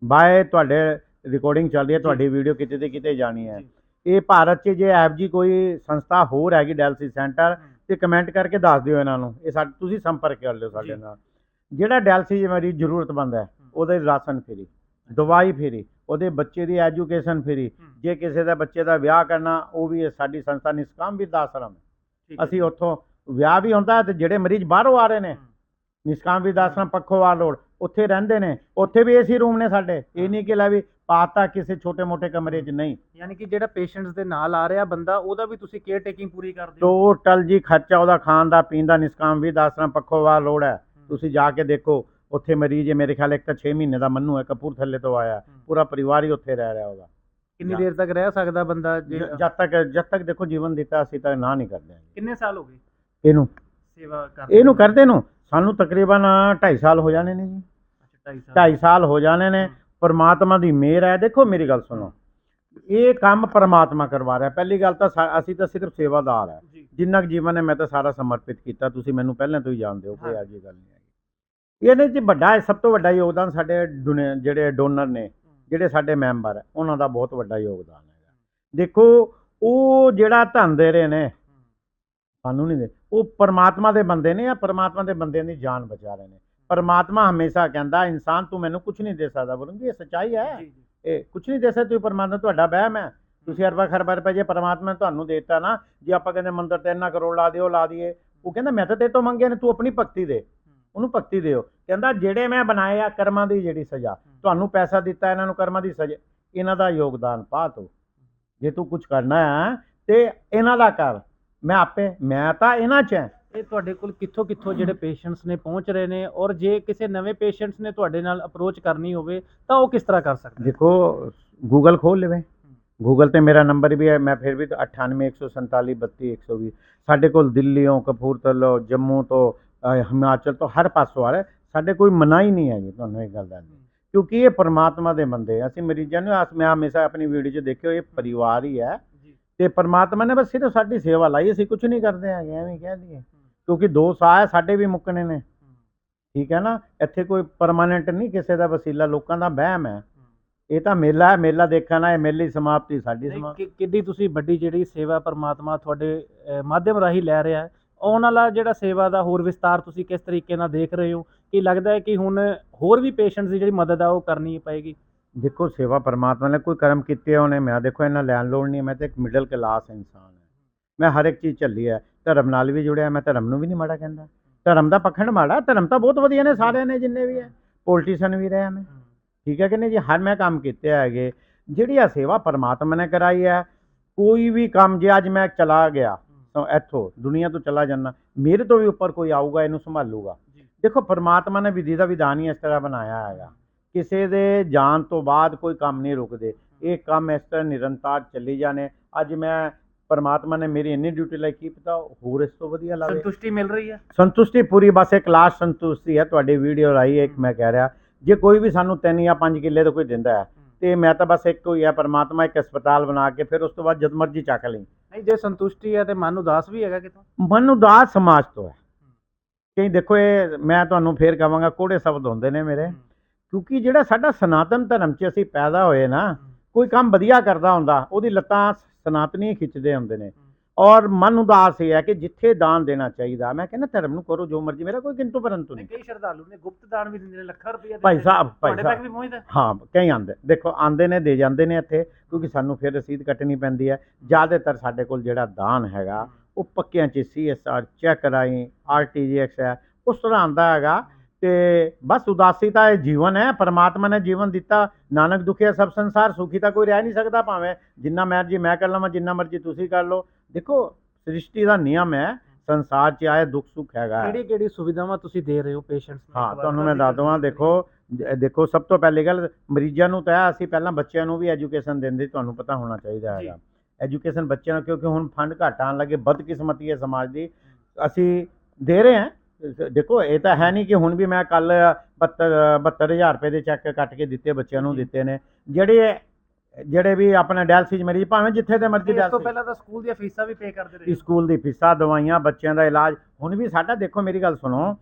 ਬਾਏ ਤੁਹਾਡੇ ਰਿਕਾਰਡਿੰਗ ਚੱਲ ਰਹੀ ਹੈ ਤੁਹਾਡੀ ਵੀਡੀਓ ਕਿਤੇ ਤੇ ਕਿਤੇ ਜਾਣੀ ਹੈ। ਇਹ ਭਾਰਤ 'ਚ ਜੇ ਐਪ ਜੀ ਕੋਈ ਸੰਸਥਾ ਹੋਰ ਹੈਗੀ ਡਾਇਲਸਿਸ ਸੈਂਟਰ ਤੇ ਕਮੈਂਟ ਕਰਕੇ ਦੱਸ ਦਿਓ ਇਹਨਾਂ ਨੂੰ। ਇਹ ਸਾਡੇ ਤੁਸੀਂ ਸੰਪਰਕ ਕਰ ਲਿਓ ਸਾਡੇ। ਨਾਲ। ਜਿਹੜਾ ਡਾਇਲਸਿਸ ਮਰੀਜ਼ ਜ਼ਰੂਰਤਮੰਦ ਹੈ ਉਹਦੇ ਰਾਸ਼ਨ ਫਰੀ ਦਵਾਈ ਫਰੀ ਉਹਦੇ ਬੱਚੇ ਦੀ ਐਜੂਕੇਸ਼ਨ ਫਰੀ। ਜੇ ਕਿਸੇ ਦਾ ਬੱਚੇ ਦਾ ਵਿਆਹ ਕਰਨਾ ਉਹ ਵੀ ਇਹ ਸਾਡੀ ਸੰਸਥਾ ਨਿਸਕਾਮ ਵੀ ਆਸ਼ਰਮ ਹੈ। ਅਸੀਂ ਉੱਥੋਂ ਵਿਆਹ ਵੀ ਹੁੰਦਾ ਤੇ ਜਿਹੜੇ ਮਰੀਜ਼ ਬਾਹਰੋਂ ਆ ਰਹੇ ਨੇ ਨਿਸਕਾਮ ਵੀ ਆਸ਼ਰਮ ਪੱਖੋਵਾਲ ਰੋਡ ਉੱਥੇ ਰਹਿੰਦੇ ਨੇ ਉੱਥੇ ਵੀ ਏਸੀ ਰੂਮ ਨੇ ਸਾਡੇ ਇਹ ਨਹੀਂ ਕਿ ਲੈ ਵੀ ਪਾਤਾ ਕਿਸੇ ਛੋਟੇ-ਮੋਟੇ ਕਮਰੇ 'ਚ ਨਹੀਂ। ਯਾਨੀ ਕਿ ਜਿਹੜਾ ਪੇਸ਼ੈਂਟਸ ਦੇ ਨਾਲ ਆ ਰਿਹਾ ਬੰਦਾ ਉਹਦਾ ਵੀ ਤੁਸੀਂ ਕੇਅਰ ਟੇਕਿੰਗ ਪੂਰੀ ਕਰਦੇ ਹੋ ਟੋਟਲ ਜੀ ਖਰਚਾ ਉਹਦਾ ਖਾਣ ਦਾ ਪੀਣ ਦਾ ਨਿਸਕਾਮ ਵੀ ਆਸ਼ਰਮ ਪੱਖੋਵਾਲ ਰੋਡ ਹੈ। ਤੁਸੀਂ ਜਾ ਕੇ ਦੇਖੋ ਉੱਥੇ ਮਰੀਜ਼ ਹੈ ਮੇਰੇ ਖਿਆਲ ਇੱਕ ਤਾਂ 6 ਮਹੀਨੇ ਦਾ ਮੰਨੂ ਹੈ ਕਪੂਰਥਲੇ ਤੋਂ ਆਇਆ। ਪੂਰਾ ਪਰਿਵਾਰ ਹੀ ਉੱਥੇ ਰਹਿ ਰਿਹਾ ਉਹਦਾ। ਕਿੰਨੀ ਦੇਰ ਤੱਕ ਰਹਿ ਸਕਦਾ ਬੰਦਾ ਜੇ ਜ- ਜਦ ਤੱਕ ਜਦ ਤੱਕ ਦੇਖੋ ਜੀਵਨ ਦਿੱਤਾ ਅਸੀਂ ਤਾਂ ਨਾ ਨਹੀਂ ਕਰਦੇ। ਕਿੰਨੇ ਸਾਲ ਹੋ ਗਏ? ਇਹਨੂੰ। ਸੇਵਾ ਕਰਦੇ ਇਹਨੂੰ ਕਰਦੇ ਨੂੰ। ਸਾਨੂੰ ਤਕਰੀਬਨ 2.5 ਸਾਲ ਹੋ ਜਾਣੇ ਨੇ ਜੀ। ਅੱਛਾ 2.5 ਸਾਲ। 2.5 ਸਾਲ ਹੋ ਜਾਣੇ ਨੇ। ਪਰਮਾਤਮਾ ਦੀ ਮਿਹਰ ਹੈ। ਦੇਖੋ ਮੇਰੀ ਗੱਲ ਸੁਣੋ। ਇਹ ਕੰਮ ਪਰਮਾਤਮਾ ਕਰਵਾ ਰਿਹਾ। ਪਹਿਲੀ ਗੱਲ ਤਾਂ ਅਸੀਂ ਤਾਂ ਸਿਰਫ ਸੇਵਾਦਾਰ ਹੈ। ਜੀ। ਜਿੰਨਾ ਕੁ ਜੀਵਨ ਹੈ ਮੈਂ ਤਾਂ ਸਾਰਾ ਸਮਰਪਿਤ ਕੀਤਾ। ਤੁਸੀਂ ਮੈਨੂੰ ਪਹਿਲਾਂ ਤੋਂ ਹੀ ਜਾਣਦੇ ਹੋ ਕੋਈ ਹਾਂ। ਅਜਿਹੀ ਗੱਲ ਨਹੀਂ ਹੈਗੀ। ਇਹਦੇ 'ਚ ਵੱਡਾ ਸਭ ਤੋਂ ਵੱਡਾ ਯੋਗਦਾਨ ਸਾਡੇ ਜਿਹੜੇ ਡੋਨਰ ਨੇ। ਜਿਹੜੇ ਸਾਡੇ ਮੈਂਬਰ ਹੈ ਉਹਨਾਂ ਦਾ ਬਹੁਤ ਵੱਡਾ ਯੋਗਦਾਨ ਹੈਗਾ। ਦੇਖੋ ਉਹ ਜਿਹੜਾ ਧਨ ਦੇ ਰਹੇ ਨੇ ਸਾਨੂੰ ਨਹੀਂ ਦੇ ਉਹ ਪਰਮਾਤਮਾ ਦੇ ਬੰਦੇ ਨੇ ਜਾਂ ਪਰਮਾਤਮਾ ਦੇ ਬੰਦਿਆਂ ਦੀ ਜਾਨ ਬਚਾ ਰਹੇ ਨੇ। ਪਰਮਾਤਮਾ ਹਮੇਸ਼ਾ ਕਹਿੰਦਾ ਇਨਸਾਨ ਤੂੰ ਮੈਨੂੰ ਕੁਝ ਨਹੀਂ ਦੇ ਸਕਦਾ ਬੋਲੂੰਗੀ ਇਹ ਸੱਚਾਈ ਹੈ। ਇਹ ਕੁਝ ਨਹੀਂ ਦੇ ਸਕਦਾ ਤੁਸੀਂ ਪਰਮਾਤਮਾ ਤੁਹਾਡਾ ਵਹਿਮ ਹੈ। ਤੁਸੀਂ ਅਰਬਾਂ ਖਰਬਾਂ ਰੁਪਏ ਜੇ ਪਰਮਾਤਮਾ ਨੇ ਤੁਹਾਨੂੰ ਦਿੱਤਾ ਨਾ ਜੇ ਆਪਾਂ ਕਹਿੰਦੇ ਮੰਦਰ ਤੇ ਇੰਨਾ ਕਰੋੜ ਲਾ ਦਿਓ ਲਾ ਦਈਏ। ਉਹ ਕਹਿੰਦਾ ਮੈਂ ਤਾਂ ਤੇਰੇ ਤੋਂ ਮੰਗਿਆ ਨੇ ਤੂੰ ਆਪਣੀ ਭਗਤੀ ਦੇ। ਉਹਨੂੰ ਭਗਤੀ ਦਿਓ। ਕਹਿੰਦਾ ਜਿਹੜੇ ਮੈਂ ਬਣਾਏ ਆ ਕਰਮਾਂ ਦੀ ਜਿਹੜੀ ਸਜ਼ਾ ਤੁਹਾਨੂੰ ਪੈਸਾ ਦਿੱਤਾ ਇਹਨਾਂ ਨੂੰ ਕਰਮਾਂ ਦੀ ਸਜ਼ਾ ਇਹਨਾਂ ਦਾ ਯੋਗਦਾਨ ਪਾ ਤੂੰ। ਜੇ ਤੂੰ ਕੁਝ ਕਰਨਾ ਹੈ ਤੇ ਇਹਨਾਂ ਦਾ ਕਰ। ਮੈਂ ਆਪੇ ਮੈਂ ਤਾਂ ਇਹਨਾਂ ਚ ਹਾਂ। ਇਹ ਤੁਹਾਡੇ ਕੋਲ ਕਿੱਥੋਂ ਕਿੱਥੋਂ ਜਿਹੜੇ ਪੇਸ਼ੈਂਟਸ ਨੇ ਪਹੁੰਚ ਰਹੇ ਨੇ ਔਰ ਜੇ ਕਿਸੇ ਨਵੇਂ ਪੇਸ਼ੈਂਟਸ ਨੇ ਤੁਹਾਡੇ ਨਾਲ ਅਪਰੋਚ ਕਰਨੀ ਹੋਵੇ ਤਾਂ ਉਹ ਕਿਸ ਤਰ੍ਹਾਂ ਕਰ ਸਕਦੇ ਦੇਖੋ ਗੂਗਲ ਖੋਲ ਲਵੇ। ਗੂਗਲ ਤੇ ਮੇਰਾ ਨੰਬਰ ਵੀ ਹੈ ਮੈਂ ਫਿਰ ਵੀ 9814432120 ਸਾਡੇ ਕੋਲ ਦਿੱਲੀੋਂ ਕਪੂਰਥਲੋਂ ਜੰਮੂ ਤੋਂ ਹਿਮਾਚਲ ਤੋਂ ਹਰ ਪਾਸੋਂ ਆ ਰਿਹਾ। ਸਾਡੇ ਕੋਈ ਮਨਾਹੀ ਨਹੀਂ ਹੈਗੀ ਤੁਹਾਨੂੰ ਇਹ ਗੱਲ ਦਾ ਕਿਉਂਕਿ ਇਹ ਪਰਮਾਤਮਾ ਦੇ ਬੰਦੇ। ਅਸੀਂ ਮਰੀਜ਼ਾਂ ਨੂੰ ਆਸ- ਮੈਂ ਹਮੇਸ਼ਾ ਆਪਣੀ ਵੀਡੀਓ 'ਚ ਦੇਖਿਓ ਇਹ ਪਰਿਵਾਰ ਹੀ ਹੈ। ਤੇ ਪਰਮਾਤਮਾ ਨੇ ਬਸ ਸਿਰਫ ਸਾਡੀ ਸੇਵਾ ਲਾਈ। ਅਸੀਂ ਕੁਝ ਨਹੀਂ ਕਰਦੇ ਹੈਗੇ ਐਵੇਂ ਕਹਿ ਦਈਏ। ਕਿਉਂਕਿ ਦੋ ਸਾਹ ਸਾਡੇ ਵੀ ਮੁੱਕਣੇ ਨੇ। ਠੀਕ ਹੈ ਨਾ? ਇੱਥੇ ਕੋਈ ਪਰਮਾਨੈਂਟ ਨਹੀਂ ਕਿਸੇ ਦਾ ਵਸੀਲਾ। ਲੋਕਾਂ ਦਾ ਵਹਿਮ ਹੈ। ਇਹ ਤਾਂ ਮੇਲਾ ਹੈ। ਮੇਲਾ ਦੇਖਣਾ ਹੈ ਮੇਲੇ ਦੀ ਸਮਾਪਤੀ ਸਾਡੀ ਸਮਾਪਤੀ। ਕਿੱਡੀ ਤੁਸੀਂ ਵੱਡੀ ਜਿਹੜੀ ਸੇਵਾ ਪਰਮਾਤਮਾ ਤੁਹਾਡੇ ਮਾਧਿਅਮ ਰਾਹੀਂ ਲੈ ਰਿਹਾ ਹੈ। ਆਉਣ ਵਾਲਾ ਜਿਹੜਾ ਸੇਵਾ ਦਾ ਹੋਰ ਵਿਸਤਾਰ ਤੁਸੀਂ ਕਿਸ ਤਰੀਕੇ ਨਾਲ ਦੇਖ ਰਹੇ ਹੋ? ਕਿ ਲੱਗਦਾ ਹੈ ਕਿ ਹੁਣ ਹੋਰ ਵੀ ਪੇਸ਼ੈਂਟਸ ਦੀ ਜਿਹੜੀ ਮਦਦ ਆ, ਉਹ ਕਰਨੀ ਪਏਗੀ? ਦੇਖੋ, ਸੇਵਾ ਪਰਮਾਤਮਾ ਨੇ ਕੋਈ ਕਰਮ ਕੀਤੇ ਉਹਨੇ ਮੈਂ ਦੇਖੋ, ਇਹਨਾਂ ਲੈਣ ਲੋੜ ਨਹੀਂ, ਮੈਂ ਤਾਂ ਇੱਕ ਮਿਡਲ ਕਲਾਸ ਇਨਸਾਨ ਹਾਂ। ਮੈਂ ਹਰ ਇੱਕ ਚੀਜ਼ ਚੱਲੀ ਹੈ। ਧਰਮ ਨਾਲ ਵੀ ਜੁੜਿਆ, ਮੈਂ ਧਰਮ ਨੂੰ ਵੀ ਨਹੀਂ ਮਾੜਾ ਕਹਿੰਦਾ। ਧਰਮ ਦਾ ਪਖੰਡ ਮਾੜਾ ਧਰਮ ਤਾਂ ਬਹੁਤ ਵਧੀਆ ਨੇ, ਸਾਰਿਆਂ ਨੇ ਜਿੰਨੇ ਵੀ ਹੈ ਪੋਲੀਟੀਸ਼ੀਅਨ ਵੀ ਰਹੇ ਮੈਂ। ਠੀਕ ਹੈ ਕਿ ਨਹੀਂ ਜੀ? ਹਰ ਮੈਂ ਕੰਮ ਕੀਤੇ ਹੈਗੇ। ਜਿਹੜੀ ਆ ਸੇਵਾ ਪਰਮਾਤਮਾ ਨੇ ਕਰਾਈ ਹੈ, ਕੋਈ ਵੀ ਕੰਮ ਜੇ ਅੱਜ ਮੈਂ ਚਲਾ ਗਿਆ ਇੱਥੋਂ ਦੁਨੀਆ ਤੋਂ ਚਲਾ ਜਾਣਾ ਮੇਰੇ ਤੋਂ ਵੀ ਉੱਪਰ ਕੋਈ ਆਊਗਾ ਇਹਨੂੰ ਸੰਭਾਲੂਗਾ। ਦੇਖੋ ਪਰਮਾਤਮਾ ਨੇ ਵਿਧੀ ਦਾ ਵਿਧਾਨ ਹੀ ਇਸ ਤਰ੍ਹਾਂ ਬਣਾਇਆ ਹੈਗਾ। ਕਿਸੇ ਦੇ ਜਾਣ ਤੋਂ ਬਾਅਦ ਕੋਈ ਕੰਮ ਨਹੀਂ ਰੁਕਦੇ। ਇਹ ਕੰਮ ਇਸ ਤਰ੍ਹਾਂ ਨਿਰੰਤਰ ਚੱਲੀ ਜਾਣੇ। ਅੱਜ ਮੈਂ ਪਰਮਾਤਮਾ ਨੇ ਮੇਰੀ ਇੰਨੀ ਡਿਊਟੀ ਲਾਈ ਕੀ ਪਤਾ ਹੋਰ ਇਸ ਤੋਂ ਵਧੀਆ ਲਾਵੇ। ਸੰਤੁਸ਼ਟੀ ਮਿਲ ਰਹੀ ਹੈ? ਸੰਤੁਸ਼ਟੀ ਪੂਰੀ ਬਸ ਇੱਕ ਲਾਸਟ ਸੰਤੁਸ਼ਟੀ ਹੈ ਤੁਹਾਡੀ ਵੀਡੀਓ ਰਾਈ ਇੱਕ ਮੈਂ ਕਹਿ ਰਿਹਾ। ਜੇ ਕੋਈ ਵੀ ਸਾਨੂੰ ਤਿੰਨ ਜਾਂ ਪੰਜ ਕਿੱਲੇ ਤੋਂ ਕੋਈ ਦਿੰਦਾ ਹੈ। ਤੇ ਮੈਂ ਤਾਂ ਬਸ ਇੱਕ ਹੀ ਹੈ ਪਰਮਾਤਮਾ ਇੱਕ ਹਸਪਤਾਲ ਬਣਾ ਕੇ ਫਿਰ ਉਸ ਤੋਂ ਬਾਅਦ ਜਦ ਮਰਜ਼ੀ ਚੱਕ ਲਈ। ਨਹੀਂ ਜੇ ਸੰਤੁਸ਼ਟੀ ਹੈ ਤੇ ਮਨ ਉਦਾਸ ਵੀ ਹੈਗਾ ਕਿਤੋਂ? ਮਨ ਉਦਾਸ ਸਮਾਜ ਤੋਂ ਹੈ। ਕਈ ਦੇਖੋ ਇਹ ਮੈਂ ਤੁਹਾਨੂੰ ਫੇਰ ਕਹਾਂਗਾ ਕੋੜੇ ਸ਼ਬਦ ਹੁੰਦੇ ਨੇ ਮੇਰੇ। ਕਿਉਂਕਿ ਜਿਹੜਾ ਸਾਡਾ ਸਨਾਤਨ ਧਰਮ 'ਚ ਅਸੀਂ ਪੈਦਾ ਹੋਏ ਨਾ ਕੋਈ ਕੰਮ ਵਧੀਆ ਕਰਦਾ ਹੁੰਦਾ ਉਹਦੀ ਲੱਤਾਂ ਸਨਾਤਨੀ ਖਿੱਚਦੇ ਹੁੰਦੇ ਨੇ। ਔਰ ਮਨ ਉਦਾਸ ਇਹ ਹੈ ਕਿ ਜਿੱਥੇ ਦਾਨ ਦੇਣਾ ਚਾਹੀਦਾ ਮੈਂ ਕਹਿੰਦਾ ਧਰਮ ਨੂੰ ਕਰੋ ਜੋ ਮਰਜ਼ੀ ਮੇਰਾ ਕੋਈ ਕਿੰਤੂ ਪਰੰਤੂ ਨਹੀਂ ਕਈ ਸ਼ਰਧਾਲੂ ਨੇ ਗੁਪਤ ਦਾਨ ਵੀ ਦਿੰਦੇ ਨੇ ਲੱਖਾਂ ਰੁਪਏ ਭਾਈ ਸਾਹਿਬ ਭਾਈ ਸਾਹਿਬ ਤੱਕ ਵੀ ਪਹੁੰਚਦਾ? ਹੈ? ਹਾਂ ਕਈ ਆਂਦੇ ਦੇਖੋ ਆਂਦੇ ਨੇ ਦੇ ਜਾਂਦੇ ਨੇ ਇੱਥੇ ਕਿਉਂਕਿ ਸਾਨੂੰ ਫਿਰ ਰਸੀਦ ਕੱਟਣੀ ਪੈਂਦੀ ਹੈ। ਜ਼ਿਆਦਾਤਰ ਸਾਡੇ ਕੋਲ ਜਿਹੜਾ ਦਾਨ ਹੈਗਾ ਉਹ ਪੱਕਿਆਂ 'ਚ ਸੀਐਸਆਰ ਚੈੱਕ ਰਾਈ ਆਰਟੀਜੀਐਕਸ ਹੈ ਉਸ ਤਰ੍ਹਾਂ ਆਂਦਾ ਹੈਗਾ। ਤੇ ਬਸ ਉਦਾਸੀ ਤਾਂ ਇਹ ਜੀਵਨ ਹੈ ਪਰਮਾਤਮਾ ਨੇ ਜੀਵਨ ਦਿੱਤਾ ਨਾਨਕ ਦੁਖੀਆ ਸਭ ਸੰਸਾਰ ਸੁਖੀ ਤਾਂ ਕੋਈ ਰਹਿ ਨਹੀਂ ਸਕਦਾ ਭਾਵੇਂ ਜਿੰਨਾ ਮਰਜ਼ੀ ਮੈਂ ਕਰ ਲਵਾਂ ਜਿੰਨਾ ਮਰਜ਼ੀ ਤੁਸੀਂ ਕਰ ਲਓ। ਦੇਖੋ ਸ੍ਰਿਸ਼ਟੀ ਦਾ ਨਿਯਮ ਹੈ ਸੰਸਾਰ 'ਚ ਆਏ ਦੁੱਖ ਸੁੱਖ ਹੈਗਾ ਕਿਹੜੀ ਕਿਹੜੀ ਸੁਵਿਧਾਵਾਂ ਤੁਸੀਂ ਦੇ ਰਹੇ ਹੋ ਪੇਸ਼ੈਂਟਸ ਨੂੰ? ਹਾਂ ਤੁਹਾਨੂੰ ਮੈਂ ਦੱਸ ਦਵਾਂ ਦੇਖੋ ਦੇਖੋ ਸਭ ਤੋਂ ਪਹਿਲੀ ਗੱਲ ਮਰੀਜ਼ਾਂ ਨੂੰ ਤਾਂ ਅਸੀਂ ਪਹਿਲਾਂ ਬੱਚਿਆਂ ਨੂੰ ਵੀ ਐਜੂਕੇਸ਼ਨ ਦਿੰਦੇ ਤੁਹਾਨੂੰ ਪਤਾ ਹੋਣਾ ਚਾਹੀਦਾ। ਹੈਗਾ। ਐਜੂਕੇਸ਼ਨ ਬੱਚਿਆਂ ਨੂੰ ਕਿਉਂਕਿ ਹੁਣ ਫੰਡ ਘੱਟ ਆਉਣ ਲੱਗੇ ਬਦਕਿਸਮਤੀ ਹੈ ਸਮਾਜ ਦੀ। ਅਸੀਂ ਦੇ ਰਹੇ ਹਾਂ। ਦੇਖੋ ਇਹ ਤਾਂ ਹੈ ਨਹੀਂ ਕਿ ਹੁਣ ਵੀ ਮੈਂ ਕੱਲ 72 72000 ਰੁਪਏ ਦੇ ਚੈੱਕ ਕੱਟ ਕੇ ਦਿੱਤੇ ਬੱਚਿਆਂ ਨੂੰ। ਦਿੱਤੇ ਨੇ। ਜਿਹੜੇ ਜਿਹੜੇ ਵੀ ਆਪਣਾ ਡਾਇਲਸਿਸ ਮਰੀਜ਼ ਭਾਵੇਂ ਜਿੱਥੇ ਦੇ ਮਰਜ਼ੀ ਇਸ ਤੋਂ ਪਹਿਲਾਂ ਤਾਂ ਸਕੂਲ ਦੀਆਂ ਫੀਸਾਂ ਵੀ ਪੇ ਕਰਦੇ ਰਹੇ। ਸਕੂਲ ਦੀ ਫੀਸਾਂ ਦਵਾਈਆਂ ਬੱਚਿਆਂ ਦਾ ਇਲਾਜ। ਹੁਣ ਵੀ ਸਾਡਾ ਦੇਖੋ ਮੇਰੀ ਗੱਲ ਸੁਣੋ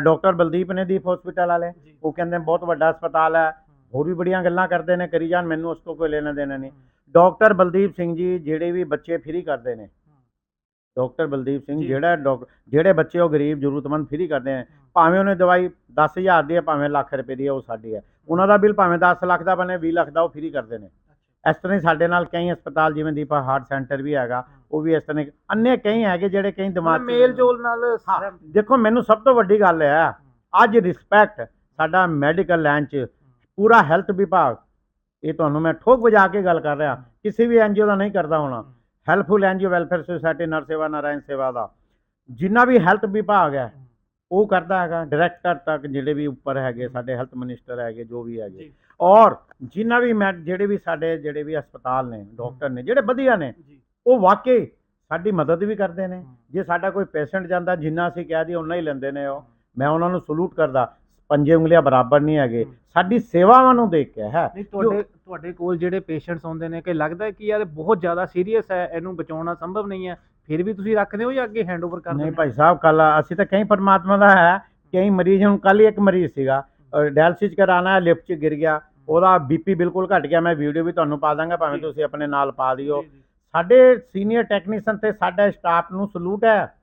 ਡਾਕਟਰ ਬਲਦੀਪ ਨੇ ਦੀਪ ਹਸਪੀਟਲ ਵਾਲੇ ਜੀ। ਉਹ ਕਹਿੰਦੇ ਬਹੁਤ ਵੱਡਾ ਹਸਪਤਾਲ ਹੈ। ਹੋਰ ਵੀ ਬੜੀਆਂ ਗੱਲਾਂ ਕਰਦੇ ਨੇ ਕਰੀ ਜਾਣ ਮੈਨੂੰ ਉਸ ਤੋਂ ਕੋਈ ਲੈਣਾ ਦੇਣਾ ਨਹੀਂ। ਡਾਕਟਰ ਬਲਦੀਪ ਸਿੰਘ ਜੀ ਜਿਹੜੇ ਵੀ ਬੱਚੇ ਫ੍ਰੀ ਕਰਦੇ ਨੇ। ਡਾਕਟਰ ਬਲਦੀਪ ਸਿੰਘ ਜੀ। ਜਿਹੜਾ ਡਾਕ- ਜਿਹੜੇ ਬੱਚੇ ਉਹ ਗਰੀਬ ਜ਼ਰੂਰਤਮੰਦ ਫ੍ਰੀ ਕਰਦੇ ਨੇ। ਭਾਵੇਂ ਉਹਨੇ ਦਵਾਈ 10000 ਦੀ ਹੈ ਭਾਵੇਂ ਲੱਖ ਰੁਪਏ ਦੀ ਹੈ ਉਹ ਸਾਡੀ ਹੈ। ਉਹਨਾਂ ਦਾ ਬਿੱਲ ਭਾਵੇਂ 10 ਲੱਖ ਦਾ ਬਣੇ 20 ਲੱਖ ਦਾ ਉਹ ਫ੍ਰੀ ਕਰਦੇ ਨੇ। ਇਸ ਤਰ੍ਹਾਂ ਹੀ ਸਾਡੇ ਨਾਲ ਕਈ ਹਸਪਤਾਲ ਜਿਵੇਂ ਦੀਪਾ ਹਾਰਟ ਸੈਂਟਰ ਵੀ ਹੈਗਾ ਉਹ ਵੀ ਇਸ ਤਰ੍ਹਾਂ ਅੰਨੇ ਕਈ ਹੈਗੇ ਜਿਹੜੇ ਕਈ ਦਿਮਾਗ ਮੇਲ ਜੋਲ ਨਾਲ ਦੇਖੋ ਮੈਨੂੰ ਸਭ ਤੋਂ ਵੱਡੀ ਗੱਲ ਹੈ ਅੱਜ ਰਿਸਪੈਕਟ ਸਾਡਾ ਮੈਡੀਕਲ ਲਾਈਨ 'ਚ ਪੂਰਾ ਹੈਲਥ ਵਿਭਾਗ ਇਹ ਤੁਹਾਨੂੰ ਮੈਂ ਠੋਕ ਵਜਾ ਕੇ ਗੱਲ ਕਰ ਰਿਹਾ ਕਿਸੇ ਵੀ ਐਨਜੀਓ ਦਾ ਨਹੀਂ ਕਰਦਾ ਹੋਣਾ। ਹੈਲਪਫੁਲ ਐਨਜੀਓ ਵੈਲਫੇਅਰ ਸੁਸਾਇਟੀ ਨਰ ਸੇਵਾ ਨਾਰਾਇਣ ਸੇਵਾ ਦਾ। ਜਿੰਨਾ ਵੀ ਹੈਲਥ ਵਿਭਾਗ ਹੈ ਉਹ ਕਰਦਾ ਹੈਗਾ ਡਾਇਰੈਕਟਰ ਤੱਕ ਜਿਹੜੇ ਵੀ ਉੱਪਰ ਹੈਗੇ ਸਾਡੇ ਹੈਲਥ ਮਿਨਿਸਟਰ ਹੈਗੇ ਜੋ ਵੀ ਹੈਗੇ। ਔਰ ਜਿੰਨਾ ਵੀ ਮੈਂ ਜਿਹੜੇ ਵੀ ਸਾਡੇ ਜਿਹੜੇ ਵੀ ਹਸਪਤਾਲ ਨੇ ਡਾਕਟਰ ਨੇ ਜਿਹੜੇ ਵਧੀਆ ਨੇ ਉਹ ਵਾਕਈ ਸਾਡੀ ਮਦਦ ਵੀ ਕਰਦੇ ਨੇ। ਜੇ ਸਾਡਾ ਕੋਈ ਪੇਸ਼ੈਂਟ ਜਾਂਦਾ ਜਿੰਨਾ ਅਸੀਂ ਕਹਿ ਦਈਏ ਉਨਾ ਹੀ ਲੈਂਦੇ ਨੇ ਉਹ। ਮੈਂ ਉਹਨਾਂ ਨੂੰ ਸਲੂਟ ਕਰਦਾ। ਪੰਜੇ ਉਂਗਲੀਆਂ ਬਰਾਬਰ ਨਹੀਂ ਹੈਗੇ। ਸਾਡੀ ਸੇਵਾਵਾਂ ਨੂੰ ਦੇਖ ਕੇ ਹੈ। ਨਹੀਂ ਤੁਹਾਡੇ ਤੁਹਾਡੇ ਕੋਲ ਜਿਹੜੇ ਪੇਸ਼ੈਂਟਸ ਆਉਂਦੇ ਨੇ ਕਿ ਲੱਗਦਾ ਹੈ ਕਿ ਯਾਰ ਬਹੁਤ ਜ਼ਿਆਦਾ ਸੀਰੀਅਸ ਹੈ ਇਹਨੂੰ ਬਚਾਉਣਾ ਸੰਭਵ ਨਹੀਂ ਹੈ ਫਿਰ ਵੀ ਤੁਸੀਂ ਰੱਖਦੇ ਹੋ ਜਾਂ ਅੱਗੇ ਹੈਂਡਓਵਰ ਕਰਦੇ ਨਹੀਂ ਭਾਈ ਸਾਹਿਬ ਕੱਲ ਅਸੀਂ ਤਾਂ ਕਈ ਪਰਮਾਤਮਾ ਦਾ ਹੈ ਕਈ ਮਰੀਜ਼ ਹੁਣ ਕੱਲ ਹੀ ਇੱਕ ਮਰੀਜ਼ ਸੀਗਾ ਡਾਇਲਸਿਸ ਕਰਾਣਾ ਹੈ ਲਿਫਟ 'ਚ ਗਿਰ ਗਿਆ ਉਹਦਾ ਬੀਪੀ ਬਿਲਕੁਲ ਘਟ ਗਿਆ ਮੈਂ ਵੀਡੀਓ ਵੀ ਤੁਹਾਨੂੰ ਪਾ ਦਾਂਗਾ ਭਾਵੇਂ। ਤੁਸੀਂ ਆਪਣੇ ਨਾਲ ਪਾ ਦਿਓ। ਸਾਡੇ ਸੀਨੀਅਰ ਟੈਕਨੀਸ਼ੀਅਨ ਤੇ ਸਾਡੇ ਸਟਾਫ ਨੂੰ ਸਲੂਟ ਹੈ।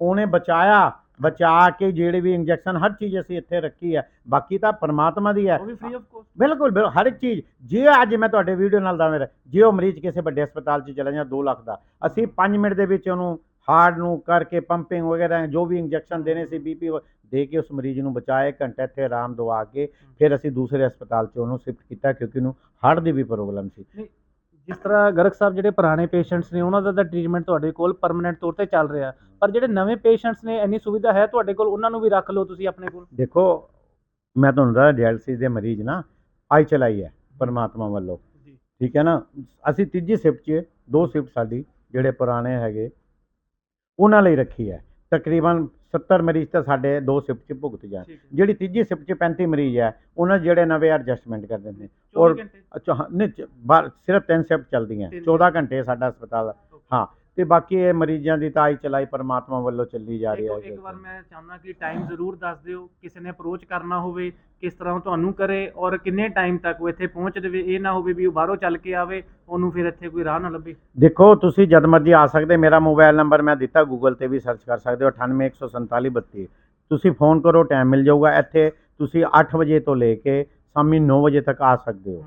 ਉਹਨੇ ਬਚਾਇਆ। ਬਚਾ ਕੇ ਜਿਹੜੇ ਵੀ ਇੰਜੈਕਸ਼ਨ ਹਰ ਚੀਜ਼ ਅਸੀਂ ਇੱਥੇ ਰੱਖੀ ਹੈ ਬਾਕੀ ਤਾਂ ਪਰਮਾਤਮਾ ਦੀ ਹੈ ਉਹ ਵੀ ਫ੍ਰੀ ਆਫ ਕੋਸਟ ਬਿਲਕੁਲ ਬਿਲਕੁਲ ਹਰ ਇੱਕ ਚੀਜ਼। ਜੇ ਅੱਜ ਮੈਂ ਤੁਹਾਡੇ ਵੀਡੀਓ ਨਾਲ ਦਾ ਮੇਰਾ ਜੇ ਉਹ ਮਰੀਜ਼ ਕਿਸੇ ਵੱਡੇ ਹਸਪਤਾਲ 'ਚ ਚਲਾ ਜਾ 2 ਲੱਖ ਦਾ। ਅਸੀਂ 5 ਮਿੰਟ ਦੇ ਵਿੱਚ ਉਹਨੂੰ ਹਾਰਟ ਨੂੰ ਕਰਕੇ ਪੰਪਿੰਗ ਵਗੈਰਾ ਜੋ ਵੀ ਇੰਜੈਕਸ਼ਨ ਦੇਣੇ ਸੀ ਬੀਪੀ ਦੇ ਕੇ ਉਸ ਮਰੀਜ਼ ਨੂੰ ਬਚਾਏ ਘੰਟੇ ਇੱਥੇ ਆਰਾਮ ਦਵਾ ਕੇ ਫਿਰ ਅਸੀਂ ਦੂਸਰੇ ਹਸਪਤਾਲ 'ਚ ਉਹਨੂੰ ਸ਼ਿਫਟ ਕੀਤਾ ਕਿਉਂਕਿ ਉਹਨੂੰ ਹਾਰਟ ਦੀ ਵੀ ਪ੍ਰੋਬਲਮ ਸੀ। ਜਿਸ ਤਰ੍ਹਾਂ ਗਰਗ ਸਾਹਿਬ ਜਿਹੜੇ ਪੁਰਾਣੇ ਪੇਸ਼ੈਂਟਸ ਨੇ ਉਹਨਾਂ ਦਾ ਤਾਂ ਟ੍ਰੀਟਮੈਂਟ ਤੁਹਾਡੇ ਕੋਲ ਪਰਮਨੈਂਟ ਤੌਰ ਤੇ ਚੱਲ ਰਿਹਾ। ਪਰ ਜਿਹੜੇ ਨਵੇਂ ਪੇਸ਼ੈਂਟਸ ਨੇ ਇੰਨੀ ਸੁਵਿਧਾ ਹੈ ਤੁਹਾਡੇ ਕੋਲ ਉਹਨਾਂ ਨੂੰ ਵੀ ਰੱਖ ਲਓ ਤੁਸੀਂ ਆਪਣੇ ਕੋਲ। ਦੇਖੋ ਮੈਂ ਤੁਹਾਨੂੰ ਦੱਸਦਾ ਡਾਇਲਸਿਸ ਦੇ ਮਰੀਜ਼ ਨਾ ਆਈ ਚਲਾਈ ਹੈ ਪਰਮਾਤਮਾ ਵੱਲੋਂ। ਠੀਕ ਹੈ ਨਾ? ਅਸੀਂ ਤੀਜੀ ਸ਼ਿਫਟ 'ਚ ਦੋ ਸ਼ਿਫਟ ਸਾਡੀ ਜਿਹੜੇ ਪੁਰਾਣੇ ਹੈਗੇ ਉਹਨਾਂ ਲਈ ਰੱਖੀ ਹੈ। ਤਕਰੀਬਨ 70 ਮਰੀਜ਼ ਤਾਂ ਸਾਡੇ ਦੋ ਸ਼ਿਫਟ 'ਚ ਭੁਗਤ ਠੀਕ ਹੈ। ਜਿਹੜੀ ਤੀਜੀ ਸ਼ਿਫਟ 'ਚ 35 ਮਰੀਜ਼ ਹੈ ਉਹਨਾਂ 'ਚ ਜਿਹੜੇ ਨਵੇਂ ਐਡਜਸਟਮੈਂਟ ਕਰ ਦਿੰਦੇ ਔਰ- 24 ਘੰਟੇ? ਅੱਛਾ ਹਾਂ, ਨਹੀਂ ਚ- ਬਾਹਰ ਸਿਰਫ ਤਿੰਨ ਸ਼ਿਫਟ ਚੱਲਦੀਆਂ। ਤਿੰਨ 14 ਘੰਟੇ ਸਾਡਾ ਹਸਪਤਾਲ ਹਾਂ। ਤੇ ਬਾਕੀ ਇਹ ਮਰੀਜ਼ਾਂ ਦੀ ਤਾਂ ਆਈ ਚਲਾਈ ਪਰਮਾਤਮਾ ਵੱਲੋਂ ਚੱਲੀ ਜਾ ਰਹੀ ਹੈ ਇੱਕ ਵਾਰ ਮੈਂ ਚਾਹੁੰਦਾ ਕਿ ਟਾਈਮ ਜ਼ਰੂਰ ਦੱਸ ਦਿਓ ਕਿਸੇ ਨੇ ਅਪਰੋਚ ਕਰਨਾ ਹੋਵੇ ਕਿਸ ਤਰ੍ਹਾਂ ਤੁਹਾਨੂੰ ਕਰੇ ਔਰ ਕਿੰਨੇ ਟਾਈਮ ਤੱਕ ਉਹ ਇੱਥੇ ਪਹੁੰਚ ਦੇਵੇ ਇਹ ਨਾ ਹੋਵੇ ਵੀ ਉਹ ਬਾਹਰੋਂ ਚੱਲ ਕੇ ਆਵੇ ਉਹਨੂੰ ਫਿਰ ਇੱਥੇ ਕੋਈ ਰਾਹ ਨਾ ਲੱਭੇ। ਦੇਖੋ ਤੁਸੀਂ ਜਦ ਮਰਜ਼ੀ ਆ ਸਕਦੇ ਮੇਰਾ ਮੋਬਾਈਲ ਨੰਬਰ ਮੈਂ ਦਿੱਤਾ ਗੂਗਲ ਤੇ ਵੀ ਸਰਚ ਕਰ ਸਕਦੇ ਹੋ 981442 ਤੁਸੀਂ ਫੋਨ ਕਰੋ ਟਾਈਮ ਮਿਲ ਜਾਊਗਾ ਇੱਥੇ ਤੁਸੀਂ 8 ਵਜੇ ਤੋਂ ਲੈ ਕੇ ਸ਼ਾਮੀ 9 ਵਜੇ ਤੱਕ ਆ ਸਕਦੇ ਹੋ।